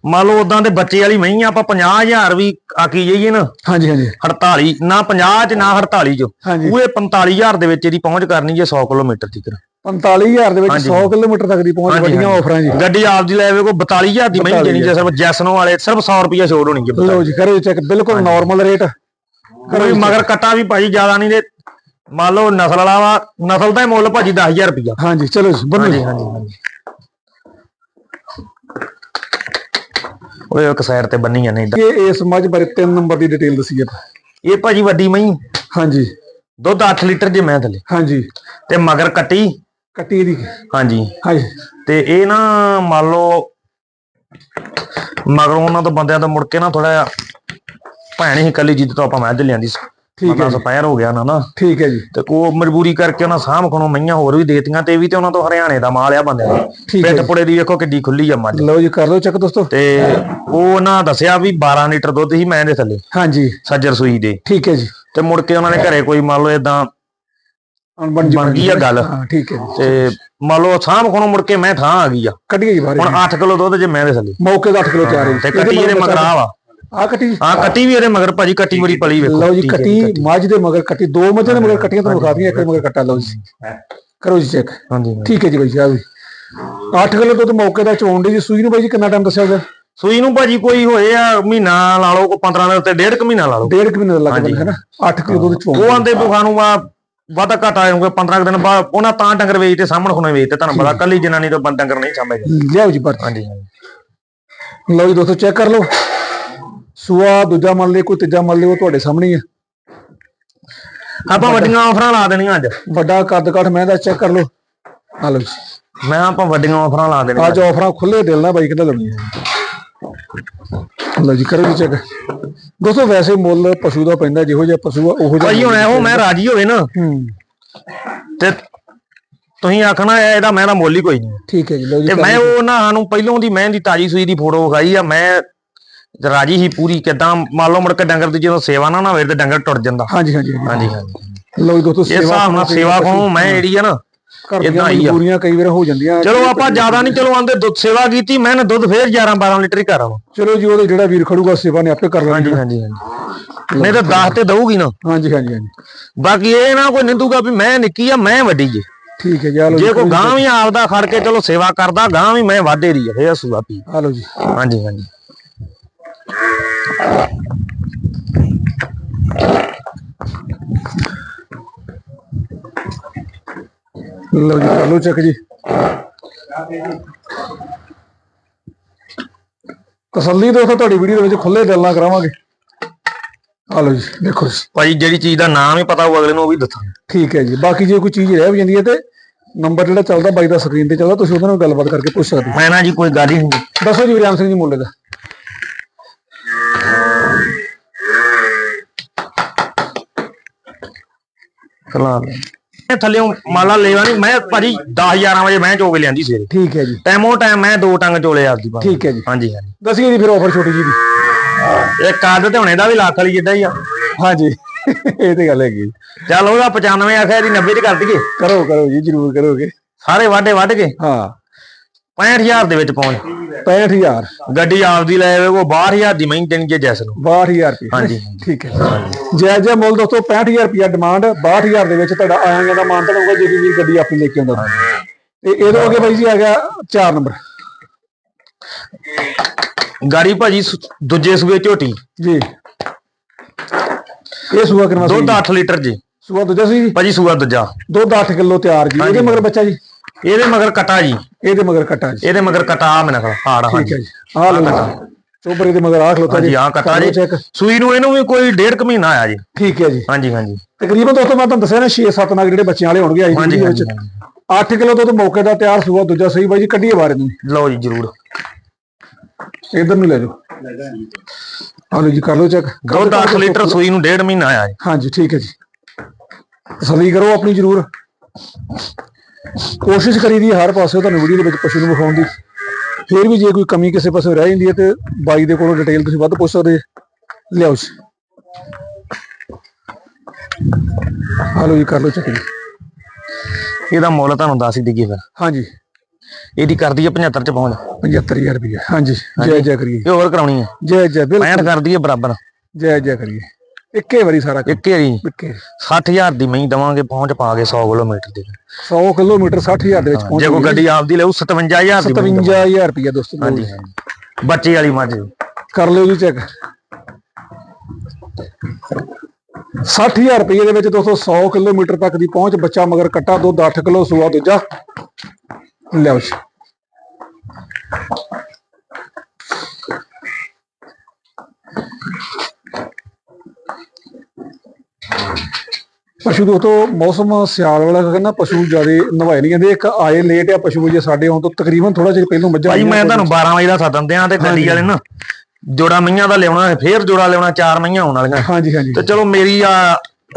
ਮੰਨ ਲਓ ਉਦਾਂ ਦੇ ਬੱਚੇ ਵਾਲੀ ਮਹੀਂ ਆਪਾਂ 50000 ਵੀ ਆਕੀ ਜਾਈਏ ਨਾ। ਹਾਂਜੀ ਹਾਂਜੀ। 48 ਨਾ 50 ਚ ਨਾ 48 ਚ। ਪੂਰੇ 45000 ਦੇ ਵਿੱਚ ਇਹਦੀ ਪਹੁੰਚ ਕਰਨੀ ਜੇ 100 ਕਿਲੋਮੀਟਰ ਤੱਕ 45000 ਦੇ ਵਿੱਚ ਹਾਂਜੀ। 100 ਕਿਲੋਮੀਟਰ ਤੱਕ ਦੀ ਪਹੁੰਚ ਵੱਡੀਆਂ। ਆਫਰਾਂ ਜੀ। ਗੱਡੀ ਆਪਦੀ ਲੈ ਆਵੇ ਕੋ 42000 ਦੀ ਮਹੀਂ ਦੇਣੀ ਜੇ ਸਿਰਫ ਜੈਸਨੋ ਵਾਲੇ ਸਿਰਫ 100 ਰੁਪਿਆ ਛੋੜ ਹੋਣੀ ਜੇ ਲਓ ਜੀ ਕਰੋ ਚੈੱਕ ਬਿਲਕੁਲ ਨਾਰਮਲ ਰੇਟ ਕੋਈ ਮਗਰ ਕੱਟਾ ਵੀ ਭਾਜੀ ਜ਼ਿਆਦਾ ਨਹੀਂ ਦੇ ਮੰਨ ਲਓ ਨਸਲ ਵਾਲਾ ਵਾ ਨਸਲ ਦਾ ਹੀ ਮੁੱਲ ਭਾਜੀ 10000 ਰੁਪਿਆ ਹਾਂਜੀ ਚਲੋ ਜੀ ਬੰਨੋ ਜੀ। ਹਾਂਜੀ ਹਾਂਜੀ ਉਹ ਇੱਕ ਸਾਈਡ ਤੇ ਬੰਨੀ ਜਾਂਦੇ ਏਦਾਂ। ਇਹ ਇਸ ਮੱਝ ਬਾਰੇ 3 ਨੰਬਰ ਦੀ ਡਿਟੇਲ ਦੱਸੀ ਆਪਾਂ ਇਹ ਭਾਜੀ ਵੱਡੀ ਮਹੀਂ। ਹਾਂਜੀ। ਦੁੱਧ 8 ਲੀਟਰ ਜੇ ਮੈਂ ਥੱਲੇ। ਹਾਂਜੀ। ਤੇ ਮਗਰ ਕੱਟੀ। ਕੱਟੀ ਦੀ ਹਾਂਜੀ। ਹਾਂਜੀ। ਤੇ ਇਹ ਨਾ ਮੰਨ ਲਓ ਮਗਰੋਂ ਉਹਨਾਂ ਤੋਂ ਬੰਦਿਆਂ ਤੋਂ ਮੁੜ ਕੇ ਨਾ ਥੋੜਾ ਭੈਣ ਹੀ ਕੱਲੀ ਜਿੱਦ ਤੋਂ ਆਪਾਂ ਮੱਝ ਲਿਆਂਦੀ ਸੀ। ਠੀਕ ਹੈ ਸਪਾਇਰ ਹੋ ਗਿਆ ਨਾ ਨਾ। ਠੀਕ ਹੈ ਜੀ। ਤੇ ਉਹ ਮਜਬੂਰੀ ਕਰਕੇ ਉਹਨਾਂ ਸਾਂਭ ਖਣੋਂ ਮਈਆਂ ਹੋਰ ਵੀ ਦੇਤੀਆਂ ਤੇ ਵੀ ਤੇ ਉਹਨਾਂ ਤੋਂ ਹਰਿਆਣੇ ਦਾ ਮਾਲ ਆ ਬੰਦਿਆਂ ਦਾ। ਠੀਕ ਹੈ ਪਿੱਠ ਪੁੜੇ ਦੀ ਵੇਖੋ ਕਿੱਡੀ ਖੁੱਲੀ ਆ ਮੱਝ। ਲਓ ਜੀ ਕਰ ਲਓ ਚੈੱਕ ਦੋਸਤੋ। ਤੇ ਉਹ ਉਹਨਾਂ ਦੱਸਿਆ ਵੀ 12 ਲੀਟਰ ਦੁੱਧ ਸੀ ਮੈਂ ਇਹਦੇ ਥੱਲੇ ਹਾਂਜੀ। ਸੱਜਰ ਸੂਈ ਦੇ। ਠੀਕ ਹੈ ਜੀ। ਤੇ ਮੁੜ ਕੇ ਉਹਨਾਂ ਨੇ ਘਰੇ ਕੋਈ ਮੰਨ ਲਓ ਇਦਾਂ ਬਣ ਗਈ ਆ ਗੱਲ। ਹਾਂ ਠੀਕ ਹੈ ਜੀ। ਤੇ ਮੰਨ ਲਓ ਸਾਂਭ ਖਣੋਂ ਮੁੜ ਕੇ ਮੈਂ ਥਾਂ ਆ ਗਈ ਆ। ਕੱਢੀਏ ਜੀ ਬਾਹਰ ਹੁਣ 8 ਕਿਲੋ ਦੁੱਧ ਜੇ ਮੈਂ ਇਹਦੇ ਥੱਲੇ। ਮੌਕੇ ਦਾ 8 ਕਿਲੋ ਤਿਆਰ ਹੈ ਤੇ ਕੱਟੀ ਇਹਦੇ ਮਗਰ ਵਾ ਆ ਕੱਟੀ। ਹਾਂ ਕੱਟੀ ਵੀ ਇਹਦੇ ਮਗਰ ਭਾਜੀ ਕੱਟੀ ਬੜੀ ਪਲੀ ਵੇਖੋ। ਲਓ ਜੀ ਕੱਟੀ ਮੱਝ ਦੇ ਮਗਰ ਕੱਟੀ ਦੋ ਮੱਝਾਂ ਦੇ ਮਗਰ ਕੱਟੀਆਂ ਤੁਹਾਨੂੰ ਵਿਖਾ ਦਈਆਂ ਇੱਕ ਦੇ ਮਗਰ ਕੱਟਾ ਲਓ ਜੀ। ਕਰੋ ਜੀ ਚੈੱਕ। ਹਾਂਜੀ ਠੀਕ ਹੈ ਜੀ ਜੀ ਆ ਵੀ। 8 ਕਿਲੋ ਦੁੱਧ ਮੌਕੇ ਦਾ ਚੋਣ ਦੀ ਸੂਈ ਨੂੰ ਬਾਈ ਜੀ ਕਿੰਨਾ ਟਾਈਮ ਦੱਸਿਆ ਗਿਆ ਸੂਈ ਨੂੰ ਭਾਜੀ ਕੋਈ ਹੋਏ ਆ ਮਹੀਨਾ ਲਾ ਲਓ ਕੋ 15 ਦਿਨ ਤੇ ਡੇਢ ਕੁ ਮਹੀਨਾ ਲਾ ਲਓ। ਡੇਢ ਕੁ ਮਹੀਨੇ ਲੱਗ ਜਾਂਦਾ ਹੈ ਨਾ? 8 ਕਿਲੋ ਦੁੱਧ ਚੋਣ ਉਹ ਆਂਦੇ ਵੀ ਸਾਨੂੰ ਆ ਵਾਧਾ ਘਟਾ ਆਉਂਗੇ 15 ਕੁ ਦਿਨ ਬਾਅਦ ਉਹਨਾਂ ਤਾਂ ਡੰਗਰ ਵੇਚਦੇ ਸਾਹਮਣੇ ਖੁਣੇ ਵੇਚਦੇ ਤੁਹਾਨੂੰ ਪਤਾ ਕੱਲੀ ਜਨਾਨੀ ਤੋਂ ਬੰਦ ਡੰਗਰ ਨਹੀਂ ਸਾਂਭੇਗਾ ਲਿਆਓ ਜੀ ਪਰ ਹਾਂਜੀ। ਲਓ ਜੀ ਦੋਸਤੋ ਚੈੱਕ ਕਰ ਲਓ। ਸੂਆ ਦੂਜਾ ਮੰਨ ਲਿਓ ਕੋਈ ਤੀਜਾ ਮੰਨ ਲਿਓ ਉਹ ਤੁਹਾਡੇ ਸਾਹਮਣੇ ਹੀ ਹੈ ਆਪਾਂ ਵੱਡੀਆਂ ਆਫਰਾਂ ਲਾ ਦੇਣੀਆਂ ਅੱਜ। ਵੱਡਾ ਕੱਦ ਕਾਠ ਮੈਂ ਦਾ ਚੈੱਕ ਕਰ ਲਓ। ਆ ਲਓ ਜੀ। ਮੈਂ ਆਪਾਂ ਵੱਡੀਆਂ ਆਫਰਾਂ ਲਾ ਦੇਣੀਆਂ। ਅੱਜ ਆਫਰਾਂ ਖੁੱਲੇ ਦਿਲ ਨਾਲ ਬਾਈ ਕਹਿੰਦਾ ਲਾਉਣੀਆਂ ਲਓ ਜੀ ਕਰੋ ਜੀ ਚੈੱਕ ਦੋਸਤੋ ਵੈਸੇ ਮੁੱਲ ਪਸ਼ੂ ਦਾ ਪੈਂਦਾ ਜਿਹੋ ਜਿਹਾ ਪਸ਼ੂ ਆ ਉਹੋ ਜਿਹਾ ਭਾਜੀ ਹੁਣ ਇਹੋ ਮੈਂ ਰਾਜੀ ਹੋਵੇ ਨਾ। ਹੂੰ। ਤੇ ਤੁਸੀਂ ਆਖਣਾ ਇਹ- ਇਹਦਾ ਮੈਂ ਦਾ ਮੁੱਲ ਹੀ ਕੋਈ ਨਹੀਂ। ਠੀਕ ਹੈ ਜੀ ਲਓ ਜੀ ਤੇ ਮੈਂ ਉਹ ਨਾ ਸਾਨੂੰ ਪਹਿਲੋਂ ਦੀ ਮੈਂ ਦੀ ਤਾਜੀ ਸੂਈ ਦੀ ਫੋਟੋ ਵਿਖਾਈ ਆ ਮੈਂ ਰਾਜੀ ਹੀ ਪੂਰੀ ਕਿਦਾਂ ਮੰਨ ਲਓ ਮੁੜ ਕੇ ਡੰਗਰ ਦੀ ਜਦੋਂ ਸੇਵਾ ਨਾ ਨਾ ਹੋਵੇ ਤੇ ਡੰਗਰ ਟੁੱਟ ਜਾਂਦਾ। ਹਾਂਜੀ ਹਾਂਜੀ ਹਾਂਜੀ। ਹਾਂਜੀ ਜੀ ਦੋਸਤੋ ਇਸ ਹਿਸਾਬ ਨਾਲ ਸੇਵਾ ਕੋਲੋਂ ਮੈਂ ਜਿਹੜੀ ਆ ਨਾ ਏਦਾਂ ਹੀ ਆ। ਮਜਬੂਰੀਆਂ ਕਈ ਵਾਰ ਹੋ ਜਾਂਦੀਆਂ। ਚਲੋ ਆਪਾਂ ਜ਼ਿਆਦਾ ਨਹੀਂ ਚਲੋ ਆਂਦੇ ਦੁੱਧ ਸੇਵਾ ਕੀਤੀ ਮੈਂ ਨਾ ਦੁੱਧ ਫੇਰ 11 12 ਲੀਟਰ ਹੀ ਕਰਾਂ ਚਲੋ ਜੀ ਉਹਦੇ ਜਿਹੜਾ ਵੀਰ ਖੜੂਗਾ ਸੇਵਾ ਨੇ ਆਪੇ ਕਰ ਲੈਣੀ ਹਾਂਜੀ ਹਾਂਜੀ ਹਾਂਜੀ। ਨਹੀਂ ਤਾਂ 10 ਤੇ ਦਊਗੀ ਨਾ। ਹਾਂਜੀ ਹਾਂਜੀ ਹਾਂਜੀ। ਬਾਕੀ ਇਹ ਨਾ ਕੋਈ ਨਿੰਦੂਗਾ ਵੀ ਮੈਂ ਨਿੱਕੀ ਆ ਮੈਂ ਵੱਡੀ ਜੇ। ਠੀਕ ਹੈ ਜੀ ਜੇ ਕੋਈ ਗਾਂ ਵੀ ਆਪਦਾ ਖੜ ਕੇ ਚਲੋ ਸੇਵਾ ਕਰਦਾ ਗਾਂ ਵੀ ਮੈਂ ਵਾਧੇ ਦੀ ਆ ਫੇਰ ਸੂਆ ਪੀ। ਆ ਲਓ ਜੀ। ਹਾਂਜੀ ਹਾਂਜੀ। ਲਓ ਜੀ ਕਰ ਲਓ ਚੱਕ ਜੀ। ਤਸੱਲੀ ਦੋਸਤੋ ਤੁਹਾਡੀ ਵੀਡੀਓ ਦੇ ਵਿੱਚ ਖੁੱਲੇ ਦਿਲ ਨਾਲ ਕਰਾਵਾਂਗੇ। ਆ ਲਓ ਜੀ ਦੇਖੋ ਜੀ। ਭਾਈ ਜਿਹੜੀ ਚੀਜ਼ ਦਾ ਨਾਮ ਹੀ ਪਤਾ ਹੋਊ ਅਗਲੇ ਨੂੰ ਉਹ ਵੀ ਦੱਸਾਂਗੇ। ਠੀਕ ਹੈ ਜੀ ਬਾਕੀ ਜੇ ਕੋਈ ਚੀਜ਼ ਰਹਿ ਵੀ ਜਾਂਦੀ ਹੈ ਤੇ ਨੰਬਰ ਜਿਹੜਾ ਚੱਲਦਾ ਬਾਈ ਦਾ ਸਕਰੀਨ ਤੇ ਚੱਲਦਾ ਤੁਸੀਂ ਉਹਦੇ ਨਾਲ ਗੱਲਬਾਤ ਕਰਕੇ ਪੁੱਛ ਸਕਦੇ ਹੋ। ਮੈਂ ਨਾ ਜੀ ਕੋਈ ਗੱਲ ਹੀ ਨਹੀਂ। ਦੱਸੋ ਜੀ ਵਿਰਿਆਮ ਸਿੰਘ ਜੀ ਮੁੱਲੇ ਦਾ ਚਲਾ ਲੈ ਇਹ ਥੱਲੇੋਂ ਮਾਲਾ ਲੈਵਾ ਨਹੀਂ ਮੈਂ ਭਾਜੀ 10 11 ਵਜੇ ਮੈਂ ਚੋ ਕੇ ਲਿਆਂਦੀ ਸਵੇਰੇ। ਠੀਕ ਹੈ ਜੀ। ਟਾਈਮੋ ਟਾਈਮ ਮੈਂ ਦੋ ਟੰਗ ਚੋਲੇ ਆਪਦੀ ਬਾਤ ਠੀਕ ਹੈ ਜੀ। ਹਾਂਜੀ ਹਾਂਜੀ। ਦੱਸੀਏ ਜੀ ਫਿਰ ਆਫਰ ਛੋਟੀ ਜੀ ਦੀ ਇਹ ਕਾਰਡ ਤੇ ਹੁਣੇ ਦਾ ਵੀ ਲੱਖ ਵਾਲੀ ਜਿੱਦਾਂ ਹੀ ਆ। ਹਾਂਜੀ ਇਹ ਤੇ ਗੱਲ ਹੈਗੀ। ਚੱਲ ਉਹਦਾ 95 ਆਖਿਆ ਇਹਦੀ 90 ਚ ਕਰ ਦਈਏ। ਕਰੋ ਕਰੋ ਜੀ ਜਰੂਰ ਕਰੋਗੇ। ਸਾਰੇ ਵਾਢੇ ਵੱਢ ਕੇ। ਹਾਂ। 65000 ਦੇ ਵਿੱਚ ਪਹੁੰਚ 65000 ਗੱਡੀ ਆਪਦੀ ਲੈ ਆਵੇ ਉਹ 12000 ਦੀ ਮਹੀਂ ਦੇਣੀ ਜੇ ਜੈਸ ਨੂੰ। 62000 ਰੁਪਏ ਹਾਂਜੀ। ਠੀਕ ਹੈ। ਜੈ ਜੈ ਮੁੱਲ ਦੋਸਤੋ 65000 ਰੁਪਏ ਡਿਮਾਂਡ 62000 ਦੇ ਵਿੱਚ ਤੁਹਾਡਾ ਆਇਆ ਜਾਂਦਾ ਮਾਨਤਨ ਹੋਊਗਾ ਜੇ ਵੀਰ ਗੱਡੀ ਆਪਣੀ ਲੈ ਕੇ ਆਉਂਦਾ। ਤੇ ਇਹਦੇ ਅੱਗੇ ਬਾਈ ਜੀ ਆ ਗਿਆ 4 ਨੰਬਰ। ਗਾੜੀ ਭਾਜੀ ਦੂਜੇ ਸੂਏ ਝੋਟੀ। ਜੀ। ਇਹ ਸੂਆ ਕਿੰਨਾ ਦੁੱਧ 8 ਲੀਟਰ ਜੀ। ਸੂਆ ਦੂਜਾ ਸੀ? ਭਾਜੀ ਸੂਆ ਦੂਜਾ। ਦੁੱਧ 8 ਕਿਲੋ ਤਿਆਰ ਜੀ। ਇਹਦੇ ਮਗਰ ਬੱਚਾ ਜੀ? ਇਹਦੇ ਮਗਰ ਕਟਾ ਜੀ। ਇਹਦੇ ਮਗਰ ਕਟਾ ਜੀ। ਇਹਦੇ ਮਗਰ ਕਟਾ ਆ ਮੇਰੇ ਕੋਲ ਹਾੜ ਠੀਕ ਹਾਂਜੀ। ਹੈ ਜੀ। ਆਹ ਲਓ ਚੋਬਰੇ ਦੇ ਮਗਰ ਆ ਖਲੋਤਾ ਹਾਂਜੀ ਆ ਕਟਾ ਜੀ। ਸੂਈ ਨੂੰ ਇਹਨੂੰ ਵੀ ਕੋਈ ਡੇਢ ਕੁ ਮਹੀਨਾ ਆਇਆ ਜੀ। ਠੀਕ ਹੈ ਜੀ। ਹਾਂਜੀ ਹਾਂਜੀ। ਤਕਰੀਬਨ ਦੋਸਤੋ ਮੈਂ ਤੁਹਾਨੂੰ ਦੱਸਿਆ ਨਾ 6-7 ਨਗ ਜਿਹੜੇ ਬੱਚਿਆਂ ਵਾਲੇ ਹੋਣਗੇ ਆਈ ਦੇ ਵਿੱਚ। ਹਾਂਜੀ। 8 ਕਿਲੋ ਦੁੱਧ ਮੌਕੇ ਦਾ ਤਿਆਰ ਸੂਆ ਦੂਜਾ ਸਹੀ ਬਾਈ ਜੀ ਕੱਢੀਏ ਬਾਰੇ ਨੂੰ ਲਓ ਜੀ ਜਰੂਰ। ਇਧਰ ਨੂੰ ਲੈ ਜਾਓ। ਆ ਲਓ ਜੀ ਕਰ ਲਓ ਚੈੱਕ ਦੁੱਧ 8 ਲੀਟਰ ਸੂਈ ਨੂੰ ਡੇਢ ਮਹੀਨਾ ਆਇਆ ਜੀ। ਹਾਂਜੀ ਠੀਕ ਹੈ ਜੀ। ਤਸੱਲੀ ਕਰੋ ਆਪਣੀ ਜ਼ਰੂਰ। ਕੋਸ਼ਿਸ਼ ਕਰੀਦੀ ਹਰ ਪਾਸੇ ਤੁਹਾਨੂੰ ਵੀਡੀਓ ਦੇ ਵਿੱਚ ਪਸ਼ੂ ਨੂੰ ਵਿਖਾਉਣ ਦੀ। ਫਿਰ ਵੀ ਜੇ ਕੋਈ ਕਮੀ ਕਿਸੇ ਪਾਸੇ ਰਹਿ ਜਾਂਦੀ ਹੈ ਤੇ ਬਾਈ ਦੇ ਕੋਲੋਂ ਡਿਟੇਲ ਤੁਸੀਂ ਵੱਧ ਪੁੱਛ ਸਕਦੇ। ਲਿਆਓ ਜੀ। ਲਓ ਜੀ ਕਰ ਲਓ ਚੈੱਕ ਇਹਦਾ ਮੁੱਲ ਤੁਹਾਨੂੰ ਦੱਸ ਹੀ ਦਈਏ ਫਿਰ। ਹਾਂਜੀ। ਇਹਦੀ ਕਰਦੀ ਹੈ 75 ਚ ਪਹੁੰਚ। 75000 ਰੁਪਏ ਹਾਂਜੀ ਜੈ ਜੈ ਕਰੀਏ। ਇਹ ਹੋਰ ਕਰਾਉਣੀ ਹੈ। ਜੈ ਜੈ ਬਿਲਕੁਲ। 65 ਕਰਦੀ ਹੈ ਬਰਾਬਰ। ਜੈ ਜੈ ਕਰੀਏ। ਇੱਕੇ ਵਾਰੀ ਸਾਰਾ ਕੰਮ? ਇੱਕ ਵਾਰੀ। ਇੱਕੇ। 60000 ਦੀ ਮਹੀਂ ਦਵਾਂਗੇ ਪਹੁੰਚ ਪਾ ਕੇ 100 ਕਿਲੋਮੀਟਰ ਦੀ। 100 ਕਿਲੋਮੀਟਰ 60000 ਦੇ ਵਿੱਚ ਪਹੁੰਚ ਜੇ ਕੋਈ ਗੱਡੀ ਆਪਦੀ ਲੈਉ 57000 ਦੀ ਮਹੀਂ ਦਵਾਂਗੇ। 57000 ਰੁਪਏ ਦੋਸਤੋ ਹਾਂਜੀ। ਹਾਂਜੀ ਬੱਚੇ ਵਾਲੀ ਮੱਝ ਕਰ ਲਿਓ ਜੀ ਚੈੱਕ। 60000 ਰੁਪਏ ਦੇ ਵਿੱਚ ਦੋਸਤੋ 100 ਕਿਲੋਮੀਟਰ ਤੱਕ ਦੀ ਪਹੁੰਚ ਬੱਚਾ ਮਗਰ ਕੱਟਾ ਦੁੱਧ 8 ਕਿਲੋ ਸੂਆ ਦੂਜਾ। ਲਿਆਓ ਜੀ। ਪਸ਼ੂ ਦੋਸਤੋ ਮੌਸਮ ਸਿਆਲ ਵਾਲਾ ਕਹਿੰਦਾ ਪਸ਼ੂ ਜਿਆਦੇ ਨਵਾਏ ਨਹੀਂ ਜਾਂਦੇ। ਇੱਕ ਆਏ ਲੇਟ ਆ ਪਸ਼ੂ ਜੇ ਸਾਡੇ ਆਉਣ ਤੋਂ ਤਕਰੀਬਨ ਥੋੜਾ ਜਿਹਾ ਪਹਿਲਾਂ ਮੱਝਾਂ ਭਾਈ ਮੈਂ। ਤੁਹਾਨੂੰ 12 ਵਜੇ ਦਾ ਸੱਦਣ ਦਿਆਂ ਤੇ ਗੱਡੀ ਵਾਲੇ ਨਾ ਜੋੜਾ ਮਈਆਂ ਦਾ ਲਿਆਉਣਾ ਫੇਰ ਜੋੜਾ ਲਿਆਉਣਾ ਚਾਰ ਮਈਆਂ ਆਉਣ ਵਾਲੀਆਂ। ਹਾਂਜੀ ਹਾਂਜੀ। ਤੇ ਚਲੋ ਮੇਰੀ ਆ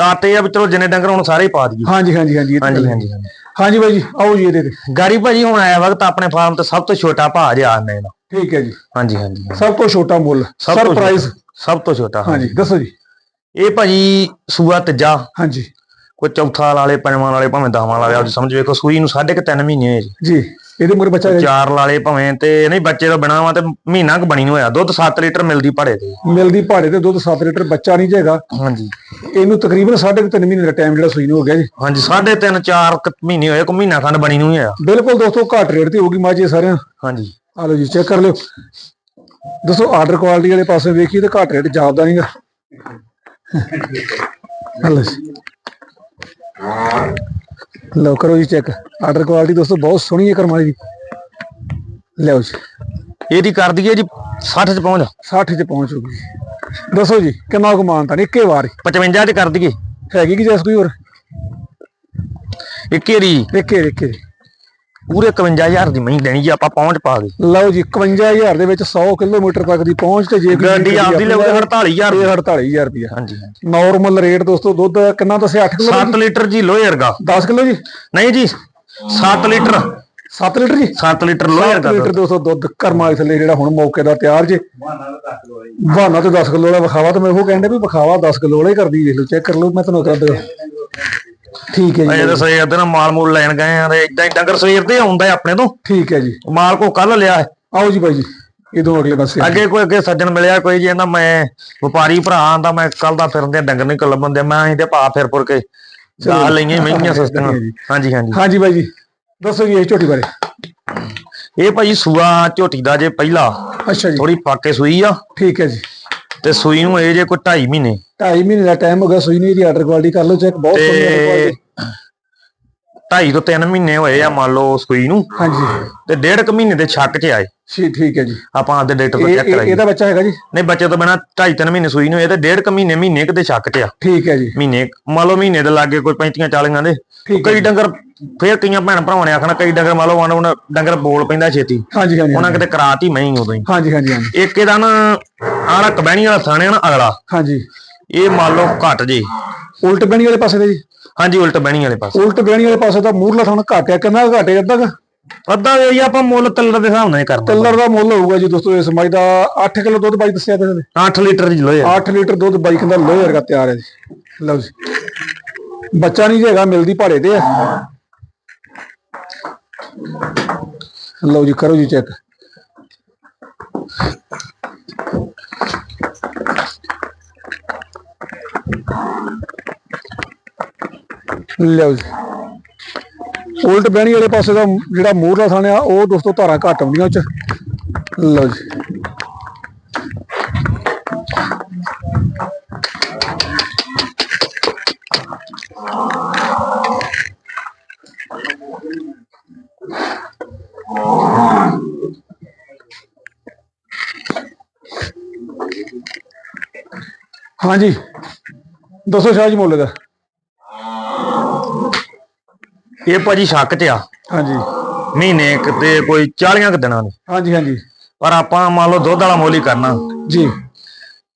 ਆਤੇ ਆ ਵੀ ਚਲੋ ਜਿੰਨੇ ਡੰਗਰ ਹੁਣ ਸਾਰੇ ਪਾ ਦਈਏ। ਹਾਂਜੀ ਹਾਂਜੀ ਹਾਂਜੀ ਹਾਂਜੀ। ਹਾਂਜੀ ਹਾਂਜੀ। ਬਾਈ ਜੀ ਆਓ ਜੀ ਇਹਦੇ ਤੇ। ਗਾਰੀ ਭਾਜੀ ਹੁਣ ਆਇਆ ਵਕਤ ਆਪਣੇ ਫਾਰਮ ਤੇ ਸਭ ਤੋਂ ਛੋਟਾ ਭਾਅ ਜਿਆ ਮੈਂ ਇਹਦਾ ਠੀਕ ਹੈ ਜੀ। ਹਾਂਜੀ ਹਾਂਜੀ। ਸਭ ਤੋਂ ਛੋਟਾ ਮੁੱਲ ਸਰਪ੍ਰਾਈਜ਼ ਸਭ ਤੋਂ ਛੋਟਾ ਹਾਂਜੀ ਦੱਸੋ ਜੀ। ਇਹ ਭਾਜੀ ਸੂਆ ਤੀਜਾ। ਹਾਂਜੀ। ਕੋਈ ਚੌਥਾ ਲਾਲੇ ਪੰਜਵਾਂ ਲਾਲੇ ਭਾਵੇਂ ਦਸਵਾਂ ਲਾਲੇ ਆਪਦੀ ਸਮਝ ਵੇਖੋ ਸੂਈ ਨੂੰ ਸਾਢੇ ਕਿ ਤਿੰਨ ਮਹੀਨੇ ਹੋਏ ਜੀ। ਜੀ ਇਹਦੇ ਮਗਰ ਬੱਚਾ। ਚਾਰ ਲਾਲੇ ਭਾਵੇਂ ਤੇ ਨਹੀਂ ਬੱਚੇ ਤੋਂ ਬਿਨਾਂ ਵਾ ਤੇ ਮਹੀਨਾ ਕੁ ਬਣੀ ਨੂੰ ਹੋਇਆ। ਦੁੱਧ 7 ਲੀਟਰ ਮਿਲਦੀ ਭਾੜੇ ਤੇ। ਮਿਲਦੀ ਭਾੜੇ ਤੇ ਦੁੱਧ 7 ਲੀਟਰ ਬੱਚਾ ਨਹੀਂ ਜੇਗਾ। ਹਾਂਜੀ। ਇਹਨੂੰ ਤਕਰੀਬਨ 3.5 ਮਹੀਨੇ ਦਾ ਟਾਈਮ ਜਿਹੜਾ ਸੂਈ ਨੂੰ ਹੋ ਗਿਆ ਜੀ। ਹਾਂਜੀ ਸਾਢੇ ਤਿੰਨ ਚਾਰ ਕੁ ਮਹੀਨੇ ਹੋਏ ਕੋ ਮਹੀਨਾ ਖੰਡ ਬਣੀ ਨੂੰ ਹੋਇਆ। ਬਿਲਕੁਲ ਦੋਸਤੋ ਘੱਟ ਰੇਟ ਤੇ ਹੋਊਗੀ ਮਾਝੇ ਸਾਰਿਆਂ। ਹਾਂਜੀ। ਆ ਲਓ ਜੀ ਚੈੱਕ ਕਰ ਲਿਓ। ਦੋਸਤੋ ਆਰਡਰ ਕੁਆਲਿਟੀ ਵਾਲੇ ਪਾਸੇ ਵੇਖੀਏ ਤੇ ਘੱਟ ਰੇਟ ਜਾਪਦਾ ਨਹੀਂਗਾ ਹਲੋ ਲਓ ਕਰੋ ਜੀ ਚੈੱਕ ਆਰਡਰ ਕੁਆਲਿਟੀ ਦੋਸਤੋ ਬਹੁਤ ਸੋਹਣੀ ਹੈ ਕਰਮਾਲੀ ਦੀ। ਲਿਆਓ ਜੀ। ਇਹਦੀ ਕਰ ਦਈਏ ਜੀ 60 ਚ ਪਹੁੰਚ। 60 ਚ ਪਹੁੰਚ ਗਈ ਦੱਸੋ ਜੀ ਕਿੰਨਾ ਕੁ ਮਾਨਤਾ ਨੇ ਇੱਕੇ ਵਾਰ ਹੀ। 55 ਚ ਕਰ ਦਈਏ। ਹੈਗੀ ਕਿ ਜੈਸ ਕੋਈ ਹੋਰ? ਇੱਕੇ ਰੀ ਇੱਕੇ ਇੱਕੇ ਪੂਰੇ 51000 ਦੀ ਮਹੀਂ ਦੇਣੀ ਜੀ ਆਪਾਂ ਪਹੁੰਚ ਪਾ ਗਏ ਲਓ ਜੀ 51000 ਦੇ ਵਿੱਚ 100 ਕਿਲੋਮੀਟਰ ਤੱਕ ਦੀ ਪਹੁੰਚ ਤੇ ਜੇ ਗੱਡੀ ਆਪਦੀ ਲਿਆਓ ਤੇ 48000 ਇਹ 48000 ਰੁਪਇਆ ਹਾਂਜੀ ਨਾਰਮਲ ਰੇਟ ਦੋਸਤੋ ਦੁੱਧ ਕਿੰਨਾ ਦੱਸਿਆ 8 ਕਿਲੋ 7 ਲੀਟਰ ਜੀ ਲੋਹੇ ਵਰਗਾ। 10 ਕਿਲੋ ਜੀ? ਨਹੀਂ ਜੀ 7 ਲੀਟਰ। 7 ਲੀਟਰ ਜੀ? 7 ਲੀਟਰ ਲੋਹੇ 7 ਵਰਗਾ ਲੀਟਰ ਦੁੱਧ। ਦੋਸਤੋ ਦੁੱਧ ਕਰਮਾਲੀ ਥੱਲੇ ਜਿਹੜਾ ਹੁਣ ਮੌਕੇ ਦਾ ਤਿਆਰ ਜੇ। ਬਹਾਨਾ ਤੇ 10 ਕਿਲੋ ਵਾਲਾ ਵਿਖਾਵਾ ਤੇ ਮੈਂ ਉਹ ਕਹਿੰਦਾ ਵੀ ਵਿਖਾਵਾ 10 ਕਿਲੋ ਵਾਲਾ ਹੀ ਕਰਦੀ ਦੇਖ ਲਓ ਚੈੱਕ ਕਰ ਲਓ ਮੈਂ ਤੁਹਾਨੂੰ ਕਰ ਦਿਓ ਠੀਕ ਹੈ ਜੀ ਤਾਂ ਸਵੇਰ ਦੇ ਨਾਲ ਮਾਲ ਮੂਲ ਲੈਣ ਗਏ ਆ ਤੇ ਇਦਾਂ ਹੀ ਡੰਗਰ ਸਵੇਰ ਦੇ ਆਉਂਦਾ ਆਪਣੇ ਤੋਂ। ਠੀਕ ਹੈ ਜੀ। ਮਾਲ ਕੋ ਕੱਲ ਲਿਆ ਹੈ। ਆਓ ਜੀ ਬਾਈ ਜੀ ਇਦੋਂ ਅਗਲੇ ਪਾਸੇ ਅੱਗੇ ਕੋਈ ਅੱਗੇ ਸੱਜਣ ਮਿਲਿਆ ਕੋਈ ਜੀ ਕਹਿੰਦਾ ਮੈਂ ਵਪਾਰੀ ਭਰਾ ਆਂਦਾ ਮੈਂ ਕੱਲ ਦਾ ਫਿਰਦੇ ਡੰਗਰ ਨਹੀਂ ਕੱਲ ਬੰਦੇ ਮੈਂ ਤੇ ਭਾ ਫਿਰ ਪੁਰ ਕੇ ਲਾ ਲਈਆਂ ਮਹਿੰਗੀਆਂ ਸਸਤੀਆਂ। ਹਾਂਜੀ ਹਾਂਜੀ। ਹਾਂਜੀ ਬਾਈ ਜੀ ਦੱਸੋ ਜੀ ਇਹ ਝੋਟੀ ਬਾਰੇ। ਇਹ ਭਾਜੀ ਸੂਆ ਝੋਟੀ ਦਾ ਜੇ ਪਹਿਲਾ ਅੱਛਾ ਜੀ। ਥੋੜੀ ਪਾਕੇ ਸੂਈ ਆ। ਠੀਕ ਹੈ ਜੀ। ਤੇ ਸੂਈ ਨੂੰ ਇਹ ਜੇ ਕੋਈ 2.5 ਮਹੀਨੇ। ਢਾਈ ਮਹੀਨੇ ਦਾ ਟਾਈਮ ਹੋ ਗਿਆ ਸੂਈ ਨੂੰ ਇਹਦੀ ਆਰਡਰ ਕੁਆਲਿਟੀ ਕਰ ਲਓ ਚੈੱਕ ਬਹੁਤ ਤੇ ਕੁਆਲਿਟੀ 2.5 ਤੋਂ 3 ਮਹੀਨੇ ਹੋਏ ਆ ਮੰਨ ਲਓ ਸੂਈ ਨੂੰ। ਹਾਂਜੀ। ਤੇ ਡੇਢ ਕੁ ਮਹੀਨੇ ਦੇ ਛੱਕ 'ਚ ਆਏ। ਜੀ ਠੀਕ ਹੈ ਜੀ। ਆਪਾਂ ਆਪਦੇ ਡਾਕਟਰ ਤੋਂ ਚੈੱਕ ਇਹ- ਕਰਾਈ ਇਹਦਾ ਬੱਚਾ ਹੈਗਾ ਜੀ? ਨਹੀਂ ਬੱਚੇ ਤੋਂ ਬਿਨਾ 2.5 3 ਮਹੀਨੇ ਸੂਈ ਨੂੰ ਇਹ ਤੇ ਡੇਢ ਕੁ ਮਹੀਨੇ ਮਹੀਨੇ ਕਿਤੇ ਛੱਕ 'ਚ ਆ। ਠੀਕ ਹੈ ਜੀ। ਮਹੀਨੇ ਮੰਨ ਲਓ ਮਹੀਨੇ ਦੇ ਲਾਗੇ ਕੋਈ 35 40 ਦੇ। ਕਈ ਡੰਗਰ ਫੇਰ ਕਈਆਂ ਭੈਣ ਭਰਾਵਾਂ ਨੇ ਆਖਣਾ ਕਈ ਡੰਗਰ ਮੰਨ ਲਓ ਹੁਣ ਹੁਣ ਡੰਗਰ ਬੋਲ ਪੈਂਦਾ ਛੇਤੀ। ਹਾਂਜੀ ਹਾਂਜੀ ਉਹਨਾਂ ਕਿਤੇ ਕਰਾਤੀ ਮੈਂ ਹੀ ਉਦੋਂ ਹੀ। ਹਾਂਜੀ ਹਾਂਜੀ ਹਾਂਜੀ। ਇੱਕ ਇਹਦਾ ਨਾ ਆਹ ਕਬੈਣੀ ਵਾਲਾ ਥਾਣੇ ਆ ਨਾ ਅਗਲਾ। ਹਾਂਜੀ। ਇਹ ਮੰਨ ਲਓ ਘੱਟ ਜੇ। ਉਲਟ ਬਹਿਣੀ ਵਾਲੇ ਪਾਸੇ ਤੇ ਜੀ? ਹਾਂਜੀ ਉਲਟ ਬਹਿਣੀ ਵਾਲੇ ਪਾਸੇ। ਉਲਟ ਬਹਿਣੀ ਵਾਲੇ ਪਾਸੇ ਤਾਂ ਮੂਰਲਾ ਥਣ ਘਾਟਿਆ ਕਿੰਨਾ ਕੁ ਘਾਟੇ ਅੱਧਾ? ਅੱਧਾ ਇਹ ਆਪਾਂ ਮੁੱਲ ਤਿੱਲਰ ਦੇ ਹਿਸਾਬ ਨਾਲ ਹੀ ਕਰਨਾ। ਟਿੱਲਰ ਦਾ ਮੁੱਲ ਹੋਊਗਾ ਜੀ ਦੋਸਤੋ ਇਸ ਮੱਝ ਦਾ 8 ਕਿਲੋ ਦੁੱਧ ਬਾਈ ਦੱਸਿਆ ਤੇ 8 ਲੀਟਰ ਦੀ ਲੋਏ 8 ਲੀਟਰ ਦੁੱਧ ਬਾਈ ਕਹਿੰਦਾ ਲੋਹੇ ਵਰਗਾ ਤਿਆਰ ਹੈ ਜੀ। ਲਓ ਜੀ। ਬੱਚਾ ਨਹੀਂ ਜੀ ਹੈਗਾ ਮਿਲਦੀ ਭਾੜੇ ਤੇ ਆ। ਲਓ ਜੀ, ਕਰੋ ਜੀ ਚੈੱਕ ਲਓ ਜੀ। ਉਲਟ ਬਹਿਣੀ ਵਾਲੇ ਪਾਸੇ ਦਾ ਜਿਹੜਾ ਮੂਹਰਲਾ ਥਾਂ ਆ, ਉਹ ਦੋਸਤੋ ਧਾਰਾਂ ਘੱਟ ਆਉਂਦੀਆਂ ਉਹ ਚ। ਲਓ ਜੀ। ਹਾਂਜੀ। ਦੱਸੋ ਸ਼ਾਹ ਜੀ ਮੁੱਲ ਦਾ ਇਹ ਭਾਜੀ ਛੱਕ 'ਚ ਆ। ਹਾਂਜੀ। ਮਹੀਨੇ ਕਿਤੇ ਕੋਈ 40 ਕੁ ਦਿਨਾਂ ਦੇ ਹਾਂਜੀ ਹਾਂਜੀ। ਪਰ ਆਪਾਂ ਮੰਨ ਲਓ ਦੁੱਧ ਵਾਲਾ ਮੁੱਲ ਹੀ ਕਰਨਾ। ਜੀ।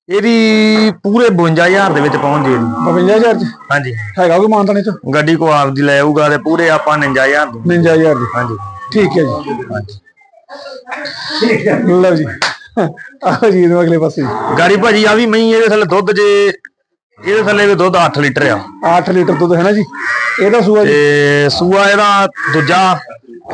ਇਹਦੀ ਪੂਰੇ 52000 ਦੇ ਵਿੱਚ ਪਹੁੰਚ ਜੇ 52000 ਚ? ਹਾਂਜੀ। ਹੈਗਾ ਕੋਈ ਮਾਨਤਾ ਨਹੀਂ ਚ ਗੱਡੀ ਕੋ ਆਪਦੀ ਲੈ ਆਊਗਾ ਤੇ ਪੂਰੇ ਆਪਾਂ 59000 ਦੇ। 59000 ਦੀ। ਹਾਂਜੀ। ਠੀਕ ਹੈ ਜੀ। ਹਾਂਜੀ। ਲਓ ਜੀ। ਆਓ ਜੀ ਇਹਨੂੰ ਅਗਲੇ ਪਾਸੇ। ਗਾੜੀ ਭਾਜੀ ਆ ਵੀ ਮਈ ਇਹਦੇ ਥੱਲੇ ਦੁੱਧ ਜੇ ਇਹਦੇ ਥੱਲੇ ਵੀ ਦੁੱਧ 8 ਲੀਟਰ ਆ। 8 ਲੀਟਰ ਦੁੱਧ ਹੈ ਨਾ ਜੀ? ਇਹਦਾ ਸੂਆ ਜੀ। ਤੇ ਸੂਆ ਇਹਦਾ ਦੂਜਾ।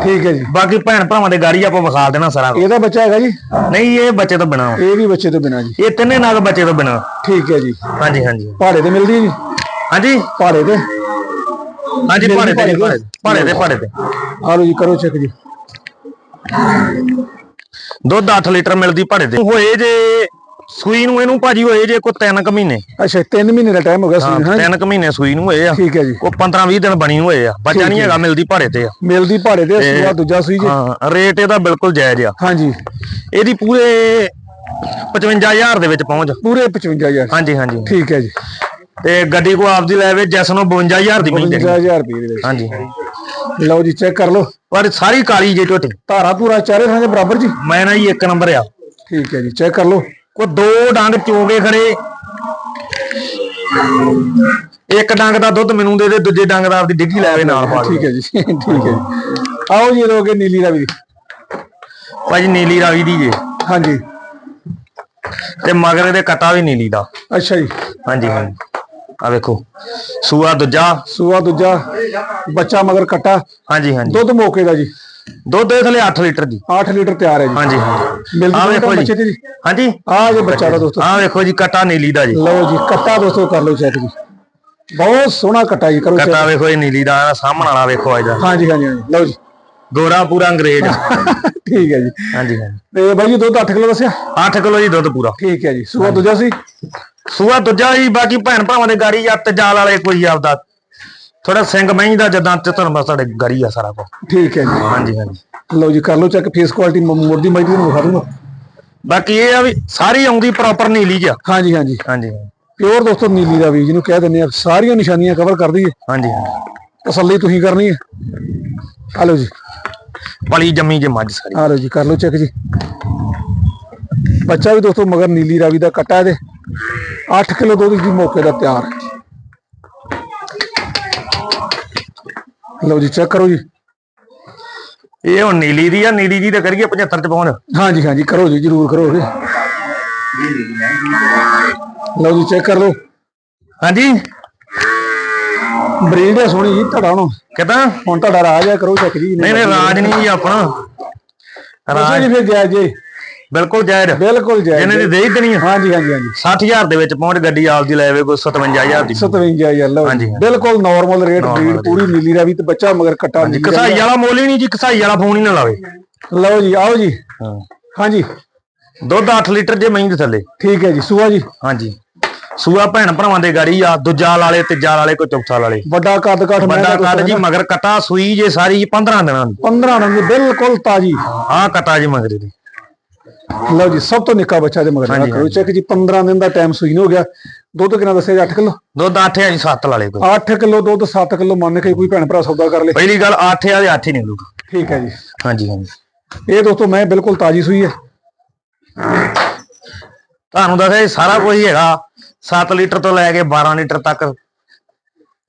ਠੀਕ ਹੈ ਜੀ। ਬਾਕੀ ਭੈਣ ਭਰਾਵਾਂ ਦੇ ਗਾੜੀ ਆਪਾਂ ਵਿਖਾ ਦੇਣਾ ਸਾਰਾ ਕੁਛ। ਇਹਦਾ ਬੱਚਾ ਹੈਗਾ ਜੀ। ਨਹੀਂ ਇਹ ਬੱਚੇ ਤੋਂ ਬਿਨਾ। ਇਹ ਵੀ ਬੱਚੇ ਤੋਂ ਬਿਨਾ ਜੀ। ਇਹ ਤਿੰਨੇ ਨਾਗ ਬੱਚੇ ਤੋਂ ਬਿਨਾ। ਠੀਕ ਹੈ ਜੀ। ਹਾਂਜੀ ਹਾਂਜੀ। ਭਾੜੇ ਤੇ ਮਿਲਦੀ ਹੈ ਜੀ? ਹਾਂਜੀ? ਭਾੜੇ ਤੇ। ਹਾਂਜੀ ਭਾੜੇ ਤੇ ਭਾੜੇ ਤੇ? ਭਾੜੇ ਤੇ ਭਾੜੇ ਤੇ ਆ ਲਓ ਜੀ ਕਰੋ ਚੈੱਕ ਜੀ। ਦੁੱਧ 8 ਲੀਟਰ ਮਿਲਦੀ ਭਾੜੇ ਤੇ ਹੋਏ ਜੇ ਸੂਈ ਨੂੰ ਇਹਨੂੰ ਭਾਜੀ ਹੋਏ ਜੇ ਕੋਈ 3 ਕੁ ਮਹੀਨੇ। ਅੱਛਾ 3 ਮਹੀਨੇ ਦਾ ਟਾਈਮ ਹੋ ਗਿਆ ਹਾਂ ਸੀ ਹਾਂ 3 ਕੁ ਮਹੀਨੇ ਸੂਈ ਨੂੰ ਹੋਏ ਆ। ਠੀਕ ਹੈ ਜੀ। ਉਹ 15 20 ਦਿਨ ਬਣੀ ਹੋਏ ਆ ਬੱਚਾ ਨਹੀਂ ਹੈਗਾ ਮਿਲਦੀ ਭਾੜੇ ਤੇ ਆ। ਮਿਲਦੀ ਭਾੜੇ ਤੇ ਸੂਆ ਦੂਜਾ ਸੂਈ ਜੀ। ਹਾਂ ਰੇਟ ਇਹਦਾ ਬਿਲਕੁਲ ਜਾਇਜ਼ ਆ। ਹਾਂਜੀ। ਇਹਦੀ ਪੂਰੇ 55000 ਦੇ ਵਿੱਚ ਪਹੁੰਚ। ਪੂਰੇ 55000 ਹਾਂਜੀ ਹਾਂਜੀ। ਠੀਕ ਹੈ ਜੀ। ਤੇ ਗੱਡੀ ਕੋ ਆਪਦੀ ਲੈ ਵੇ ਜੈਸ ਨੂੰ 52000 ਦੀ ਮਿਲ ਜਾਣੀ 55000 ਰੁਪਏ ਦੇ ਵਿੱਚ ਹਾਂਜੀ। ਲਓ ਜੀ ਚੈੱਕ ਕਰ ਲਓ। ਪਰ ਸਾਰੀ ਕਾਲੀ ਜੇ ਝੋਟੀ ਧਾਰਾ ਪੂਰਾ ਚਾਰੇ ਥਾਂ ਦੇ ਬਰਾਬਰ ਜੀ? ਮੈਂ ਨਾ ਜੀ ਇੱਕ ਨੰਬਰ ਆ। ਠੀਕ ਹੈ ਜੀ ਚੈੱਕ ਕਰ ਲਓ। ਕੋ ਦੋ ਡੰਗ ਚੋਗੇ ਖੜੇ। ਇੱਕ ਡੰਗ ਦਾ ਦੁੱਧ ਮੈਨੂੰ ਦੇ ਦੇ ਦੂਜੇ ਡੰਗ ਦਾ ਆਪਦੀ ਡਿੱਗੀ ਲੈ ਆਵੇ ਨਾਲ ਪਾ ਠੀਕ ਹੈ ਜੀ ਠੀਕ ਹੈ ਜੀ। ਆਓ ਜੀ ਰੋਗੇ ਨੀਲੀ ਰਾਵੀ ਦੀ। ਭਾਜੀ ਨੀਲੀ ਰਾਵੀ ਦੀ ਜੇ। ਹਾਂਜੀ। ਤੇ ਮਗਰ ਇਹਦੇ ਕਟਾ ਵੀ ਨੀਲੀ ਦਾ। ਅੱਛਾ ਜੀ। ਹਾਂਜੀ ਹਾਂਜੀ। ਆ ਵੇਖੋ। ਸੂਆ ਦੂਜਾ। ਸੂਆ ਦੂਜਾ। ਬੱਚਾ ਮਗਰ ਕੱਟਾ। ਹਾਂਜੀ ਹਾਂਜੀ। ਦੁੱਧ ਮੌਕੇ ਦਾ ਜੀ। ਦੁੱਧ ਇਹ ਥਲੇ 8 ਲੀਟਰ ਦੀ 8 ਲੀਟਰ ਤਿਆਰ ਹੈ ਜੀ। ਹਾਂਜੀ ਹਾਂਜੀ। ਆ ਵੇਖੋ ਜੀ। ਜੀ ਹਾਂਜੀ। ਆ ਜੇ ਬੱਚਾ ਦਾ ਦੋਸਤੋ। ਆ ਵੇਖੋ ਜੀ ਕਟਾ ਨੀਲੀ ਦਾ ਜੀ। ਲਓ ਜੀ ਕੱਟਾ ਦੋਸਤੋ ਕਰ ਲਓ ਚੈੱਕ ਜੀ। ਬਹੁਤ ਸੋਹਣਾ ਕੱਟਾ ਜੀ ਕਰੋ। ਕਟਾ ਵੇਖੋ ਇਹ ਨੀਲੀ ਦਾ ਸਾਹਮਣ ਵਾਲਾ ਵੇਖੋ ਇਹਦਾ ਹਾਂਜੀ ਹਾਂਜੀ ਹਾਂਜੀ। ਲਓ ਜੀ। ਗੋਰਾ ਪੂਰਾ ਅੰਗਰੇਜ਼। ਠੀਕ ਹੈ ਜੀ। ਹਾਂਜੀ ਹਾਂਜੀ। ਤੇ ਬਾਈ ਜੀ ਦੁੱਧ 8 ਕਿਲੋ ਦੱਸਿਆ? 8 ਕਿਲੋ ਜੀ ਦੁੱਧ ਪੂਰਾ। ਠੀਕ ਹੈ ਜੀ। ਸੂਆ ਦੂਜਾ ਸੀ? ਸੂਆ ਦੂਜਾ ਜੀ ਬਾਕੀ ਭੈਣ ਭਰਾਵਾਂ ਦੇ ਗਾੜੀ ਜਾਂ ਤਜਾਲ ਵਾਲੇ ਕੋਈ ਆਪਦਾ ਥੋੜਾ ਸਿੰਘ ਮਹੀਂ ਦਾ ਜਦਾਂ ਤੇ ਤੁਹਾਨੂੰ ਬਸ ਸਾਡੇ ਗਾੜੀ ਆ ਸਾਰਾ ਕੁਝ ਠੀਕ ਹੈ ਜੀ। ਹਾਂਜੀ ਹਾਂਜੀ। ਲਓ ਜੀ ਕਰ ਲਓ ਚੈੱਕ ਫੇਸ ਕੁਆਲਿਟੀ ਮੋੜ ਦੀ ਮਾਈਟੀ ਨੂੰ ਵਿਖਾ ਦੂੰਗਾ। ਬਾਕੀ ਇਹ ਆ ਵੀ ਸਾਰੀ ਆਉਂਦੀ ਪ੍ਰੋਪਰ ਨੀਲੀ ਚ ਹਾਂਜੀ ਹਾਂਜੀ। ਹਾਂਜੀ। ਪਿਓਰ ਦੋਸਤੋ ਨੀਲੀ ਦਾ ਵੀ ਜਿਹਨੂੰ ਕਹਿ ਦਿੰਦੇ ਆ ਸਾਰੀਆਂ ਨਿਸ਼ਾਨੀਆਂ ਕਵਰ ਕਰ ਦਈਏ। ਹਾਂਜੀ ਹਾਂਜੀ। ਤਸੱਲੀ ਤੁਸੀਂ ਕਰਨੀ ਹੈ। ਆ ਲਓ ਜੀ। ਪਲੀ ਜੰਮੀ ਜੇ ਮੱਝ ਸਾਰੀ। ਆ ਲਓ ਜੀ ਕਰ ਲਓ ਚੈੱਕ ਜੀ। ਬੱਚਾ ਵੀ ਦੋਸਤੋ ਮਗਰ ਨੀਲੀ ਰਾਵੀ ਦਾ ਕੱਟਾ ਇਹਦੇ। 8 ਕਿਲੋ ਦੁੱਧ ਜੀ ਮੌਕੇ ਦਾ ਤਿਆਰ। ਲਓ ਜੀ ਚੈੱਕ ਕਰੋ ਜੀ। ਇਹ ਹੁਣ ਨੀਲੀ ਦੀ ਆ ਨੀਲੀ ਦੀ ਤੇ ਕਰੀਏ 75 ਚ ਪਹੁੰਚ ਹਾਂਜੀ ਹਾਂਜੀ ਕਰੋ ਜੀ ਜਰੂਰ ਕਰੋ ਜੀ। ਲਓ ਜੀ ਚੈੱਕ ਕਰ ਲਓ। ਹਾਂਜੀ। ਬਰੀਡ ਹੈ ਸੋਹਣੀ ਜੀ ਤੁਹਾਡਾ ਹੁਣ। ਕਿਦਾਂ? ਹੁਣ ਤੁਹਾਡਾ ਰਾਜ ਹੈ ਕਰੋ ਚੈੱਕ ਜੀ। ਨਹੀਂ ਨਹੀਂ ਰਾਜ ਨਹੀਂ ਜੀ ਆਪਣਾ। ਰਾਜ ਜੀ ਫਿਰ ਜਾਇਜ਼ ਜੀ। ਬਿਲਕੁਲ ਜਾਇਜ਼। ਬਿਲਕੁਲ ਜਾਇਜ਼ ਇਹਨੇ ਦੀ ਦੇ ਹੀ ਦੇਣੀ ਆ। ਹਾਂਜੀ ਹਾਂਜੀ ਹਾਂਜੀ। 60000 ਦੇ ਵਿੱਚ ਪਹੁੰਚ ਗੱਡੀ ਆਪਦੀ ਲੈ ਆਵੇ ਕੋਈ 57000 ਦੀ। 57000 ਲਓ ਹਾਂਜੀ। ਬਿਲਕੁਲ ਨਾਰਮਲ ਰੇਟ ਬਰੀਡ ਪੂਰੀ ਨੀਲੀ ਰਾਵੀ ਤੇ ਬੱਚਾ ਮਗਰ ਕੱਟਾ ਨੀਲੀ ਕਸਾਈ ਵਾਲਾ ਮੁੱਲ ਹੀ ਨਹੀਂ ਜੀ ਕਸਾਈ ਵਾਲਾ ਫੋਨ ਹੀ ਨਾ ਲਾਵੇ। ਲਓ ਜੀ ਆਓ ਜੀ। ਹਾਂ। ਹਾਂਜੀ। ਦੁੱਧ 8 ਲੀਟਰ ਜੇ ਮਹੀਂ ਦੇ ਥੱਲੇ। ਠੀਕ ਹੈ ਜੀ ਸੂਆ ਜੀ। ਹਾਂਜੀ। ਸੂਆ ਭੈਣ ਭਰਾਵਾਂ ਦੇ ਗਾੜੀ ਆ ਦੂਜਾ ਵਾਲੇ ਤੀਜਾ ਵਾਲੇ ਕੋਈ ਚੌਥਾ ਵਾਲੇ ਵੱਡਾ ਕੱਦ ਕਾਠ ਮੈਂ ਵੱਡਾ ਕੱਟ ਜੀ ਮਗਰ ਕਟਾ ਸੂਈ ਜੇ ਸਾਰੀ 15 ਦਿਨਾਂ ਦੀ। 15 ਨੰਗ ਬਿਲਕੁਲ ਤਾਜੀ। ਆਹ ਕਟਾ ਜੀ ਮਗਰ ਦੀ। ਲਓ ਜੀ ਸਭ ਤੋਂ ਨਿੱਕਾ ਬੱਚਾ ਦੇ ਮਗਰ ਕਰੋ ਚੈੱਕ ਜੀ 15 ਦਿਨ ਦਾ ਟਾਈਮ ਸੂਈ ਨੂੰ ਹੋ ਗਿਆ। ਦੁੱਧ ਕਿੰਨਾ ਦੱਸਿਆ ਜੀ 8 ਕਿਲੋ? ਦੁੱਧ 8 ਆ ਜੀ 7 ਵਾਲੇ ਕੋਈ। 8 ਕਿਲੋ ਦੁੱਧ 7 ਕਿਲੋ ਮੰਨ ਕੇ ਕੋਈ ਭੈਣ ਭਰਾ ਸੌਦਾ ਕਰ ਲੇ। ਪਹਿਲੀ ਗੱਲ 8 ਆ ਤੇ 8 ਹੀ ਨਿਕਲੂਗਾ। ਠੀਕ ਹੈ ਜੀ। ਹਾਂਜੀ ਹਾਂਜੀ। ਇਹ ਦੋਸਤੋ ਮੈਂ ਬਿਲਕੁਲ ਤਾਜੀ ਸੂਈ ਹੈ। ਤੁਹਾਨੂੰ ਦੱਸਿਆ ਸਾਰਾ ਕੁਝ ਹੀ ਹੈਗਾ। 7 ਲੀਟਰ ਤੋਂ ਲੈ ਕੇ 12 ਲੀਟਰ ਤੱਕ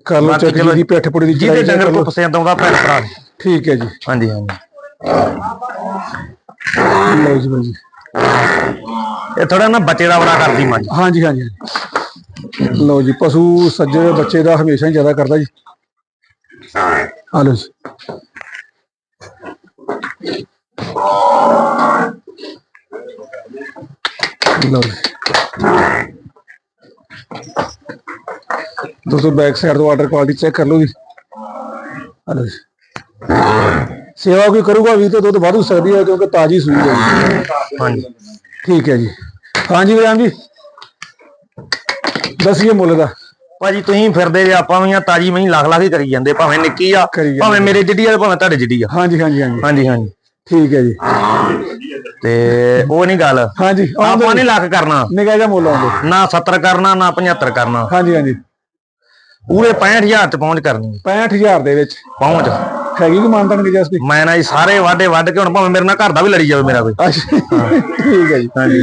ਕਰ ਲਓ ਚੈੱਕ ਜੀ ਪੇਠ ਪੁੜੀ ਦੀ ਜਿਹਦੇ ਡੰਗਰ ਲਓ। ਪਸੰਦ ਆਉਂਦਾ ਭੈਣ ਭਰਾ। ਠੀਕ ਹੈ ਜੀ। ਹਾਂਜੀ ਹਾਂਜੀ। ਲਓ ਜੀ ਜੀ। ਇਹ ਥੋੜਾ ਨਾ ਬੱਚੇ ਦਾ ਬੜਾ ਕਰਦੀ ਮੱਝ ਹਾਂਜੀ ਹਾਂਜੀ ਹਾਂਜੀ। ਲਓ ਜੀ ਪਸ਼ੂ ਸੱਜੇ ਬੱਚੇ ਦਾ ਹਮੇਸ਼ਾ ਹੀ ਜ਼ਿਆਦਾ ਕਰਦਾ ਜੀ। ਲਓ ਜੀ। ਲਓ ਜੀ। ਦੋਸਤੋ ਬੈਕ ਸਾਈਡ ਤੋਂ ਵਾਟਰ ਕੁਆਲਿਟੀ ਚੈੱਕ ਕਰ ਲਓ ਜੀ। ਲਓ ਜੀ। ਸੇਵਾ ਕੋਈ ਕਰੂਗਾ ਵੀ ਤੇ ਦੁੱਧ ਵਧੂ ਸਕਦੀ ਹੈ ਕਿਉਂਕਿ ਤਾਜੀ ਸੂਈ ਹੈ ਜੀ। ਹਾਂਜੀ। ਠੀਕ ਹੈ ਜੀ। ਹਾਂਜੀ ਵੀਰਾਂ ਜੀ। ਦੱਸੀਏ ਮੁੱਲ ਦਾ। ਭਾਜੀ ਤੁਸੀਂ ਫਿਰਦੇ ਜੇ ਆਪਾਂ ਵੀ ਆ ਤਾਜੀ ਮਹੀਂ ਲੱਖ ਲੱਖ ਹੀ ਕਰੀ ਜਾਂਦੇ। ਭਾਵੇਂ ਨਿੱਕੀ ਆ। ਭਾਵੇਂ ਮੇਰੇ ਜਿੱਡੀ ਆ ਭਾਵੇਂ ਤੁਹਾਡੇ ਜਿੱਡੀ ਆ। ਹਾਂਜੀ ਹਾਂਜੀ ਹਾਂਜੀ। ਹਾਂਜੀ ਹਾਂਜੀ। ਠੀਕ ਹੈ ਜੀ। ਤੇ ਉਹ ਨਹੀਂ ਗੱਲ। ਹਾਂਜੀ ਆਪਾਂ ਨਹੀਂ ਲੱਖ ਕਰਨਾ। ਨਿਕਾ ਜਾ ਮੁੱਲ ਆਉਂਦੇ। ਨਾ 70 ਕਰਨਾ ਨਾ 75 ਕਰਨਾ। ਹਾਂਜੀ ਹਾਂਜੀ। ਪੂਰੇ 65000 ਤੇ ਪਹੁੰਚ ਕਰਨੀ। 65000 ਦੇ ਵਿੱਚ। ਪਹੁੰਚ। ਹੈਗੀ ਕਿ ਮਾਨਤਾ ਨਹੀਂ ਜਸ ਕੋਈ ਮੈਂ ਨਾ ਜੀ ਸਾਰੇ ਵਾਢੇ ਵੱਢ ਕੇ ਹੁਣ ਭਾਵੇਂ ਮੇਰੇ ਨਾਲ ਘਰ ਦਾ ਵੀ ਲੜੀ ਜਾਵੇ ਮੇਰਾ ਕੋਈ। ਠੀਕ ਹੈ ਜੀ। ਹਾਂਜੀ।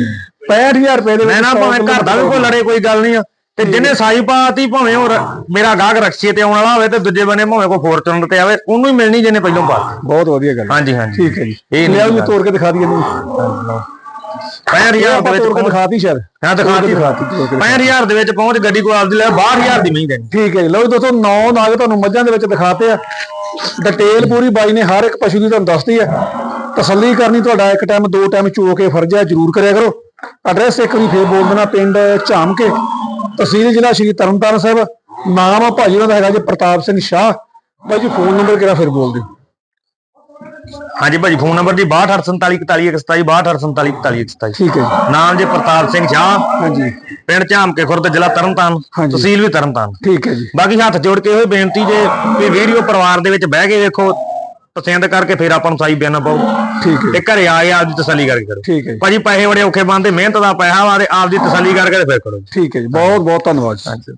65000 ਰੁਪਏ ਦੇ ਮੈਂ ਨਾ ਭਾਵੇਂ ਘਰ ਦਾ ਵੀ ਕੋਈ ਲੜੇ ਕੋਈ ਗੱਲ ਨਹੀਂ ਆ। ਤੇ ਜਿਹਨੇ ਸਾਈ ਪਾਤੀ ਭਾਵੇਂ ਉਹ ਰ- ਮੇਰਾ ਗਾਹਕ ਰਕਸ਼ੇ ਤੇ ਆਉਣ ਵਾਲਾ ਹੋਵੇ ਤੇ ਦੂਜੇ ਬੰਨੇ ਭਾਵੇਂ ਕੋਈ ਫੋਰਚੂਨਰ ਤੇ ਆਵੇ ਉਹਨੂੰ ਹੀ ਮਿਲਣੀ ਜਿਹਨੇ ਪਹਿਲੋਂ ਪਾ ਬਹੁਤ ਵਧੀਆ ਗੱਲ ਹੈ। ਹਾਂਜੀ ਹਾਂਜੀ। ਠੀਕ ਹੈ ਜੀ। ਇਹ ਨਹੀਂ ਜੀ ਤੋੜ ਕੇ ਦਿਖਾ ਦਈਏ ਇਹਨੂੰ। 65000 ਦੇ ਆਪਾਂ ਵਿੱਚ ਤੋੜ ਕੇ ਪਹੁੰਚ ਦਿਖਾਤੀ ਸ਼ਾਇਦ। ਹਾਂ ਦਿਖਾਤੀ। ਦਿਖਾਤੀ, ਤੋੜ ਕੇ 65000 ਦੇ ਵਿੱਚ ਪਹੁੰਚ ਗੱਡੀ ਕੋਲ ਆਪਦੀ ਲੈ 62000 ਦੀ ਦੇਣੀ ਠੀਕ ਹੈ ਜੀ। ਲਓ ਜੀ ਦੋਸਤੋ ਨੌ ਨਾਗ ਤੁਹਾਨੂੰ ਮੱਝਾਂ ਦੇ ਵਿੱਚ ਦਿਖਾਤੇ ਆ। ਡਿਟੇਲ ਪੂਰੀ ਬਾਈ ਨੇ ਹਰ ਇੱਕ ਪਸ਼ੂ ਦੀ ਤੁਹਾਨੂੰ ਦੱਸਦੀ ਆ। ਤਸੱਲੀ ਕਰਨੀ ਤੁਹਾਡਾ ਇੱਕ ਟਾਈਮ ਦੋ ਟਾਈਮ ਚੋ ਕੇ ਫਰਜ਼ ਹੈ ਜਰੂਰ ਕਰਿਆ ਕਰੋ। ਐਡਰੈਸ ਇੱਕ ਵਾਰੀ ਫੇਰ ਬੋਲ ਦੇਣਾ ਪਿੰਡ ਝਾਮ ਕੇ ਤਹਿਸੀਲ ਜ਼ਿਲ੍ਹਾ ਸ਼੍ਰੀ ਤਰਨਤਾਰਨ ਸਾਹਿਬ। ਨਾਮ ਆ ਭਾਜੀ ਉਹਨਾਂ ਦਾ ਹੈਗਾ ਜੀ ਪ੍ਰਤਾਪ ਸਿੰਘ ਸ਼ਾਹ। ਜੀ ਫੋਨ ਨੰਬਰ ਕਿਹੜਾ ਫਿਰ ਬੋਲ ਦਿਓ ਹਾਂਜੀ ਭਾਜੀ ਫੋਨ ਨੰਬਰ ਜੀ 62474127 ਠੀਕ ਹੈ ਜੀ। ਨਾਮ ਜੀ ਪ੍ਰਤਾਪ ਸਿੰਘ ਸ਼ਾਹ। ਹਾਂਜੀ। ਪਿੰਡ ਝਾਮ ਕੇ ਖੁਰਦ ਜ਼ਿਲ੍ਹਾ ਤਰਨਤਾਰਨ। ਤਹਿਸੀਲ ਵੀ ਤਰਨਤਾਰਨ। ਠੀਕ ਹੈ ਜੀ। ਬਾਕੀ ਹੱਥ ਜੋੜ ਕੇ ਇਹ ਬੇਨਤੀ ਜੇ ਵੀ ਵੀਡੀਓ ਪਰਿਵਾਰ ਦੇ ਵਿੱਚ ਬਹਿ ਕੇ ਵੇਖੋ ਪਸੰਦ ਕਰਕੇ ਫਿਰ ਆਪਾਂ ਨੂੰ ਸਾਈ ਬਿਆਨ ਪਾਓ। ਠੀਕ ਹੈ। ਤੇ ਘਰੇ ਆ ਕੇ ਆਪਦੀ ਤਸੱਲੀ ਕਰਕੇ ਕਰੋ। ਠੀਕ ਹੈ ਭਾਜੀ ਪੈਸੇ ਬੜੇ ਔਖੇ ਬੰਦੇ ਮਿਹਨਤ ਦਾ ਪੈਸਾ ਵਾ ਤੇ ਆਪਦੀ ਤਸੱਲੀ ਕਰਕੇ ਫਿਰ ਕਰੋ। ਠੀਕ ਹੈ ਜੀ। ਬਹੁਤ ਬਹੁਤ ਧੰਨਵਾਦ ਜੀ।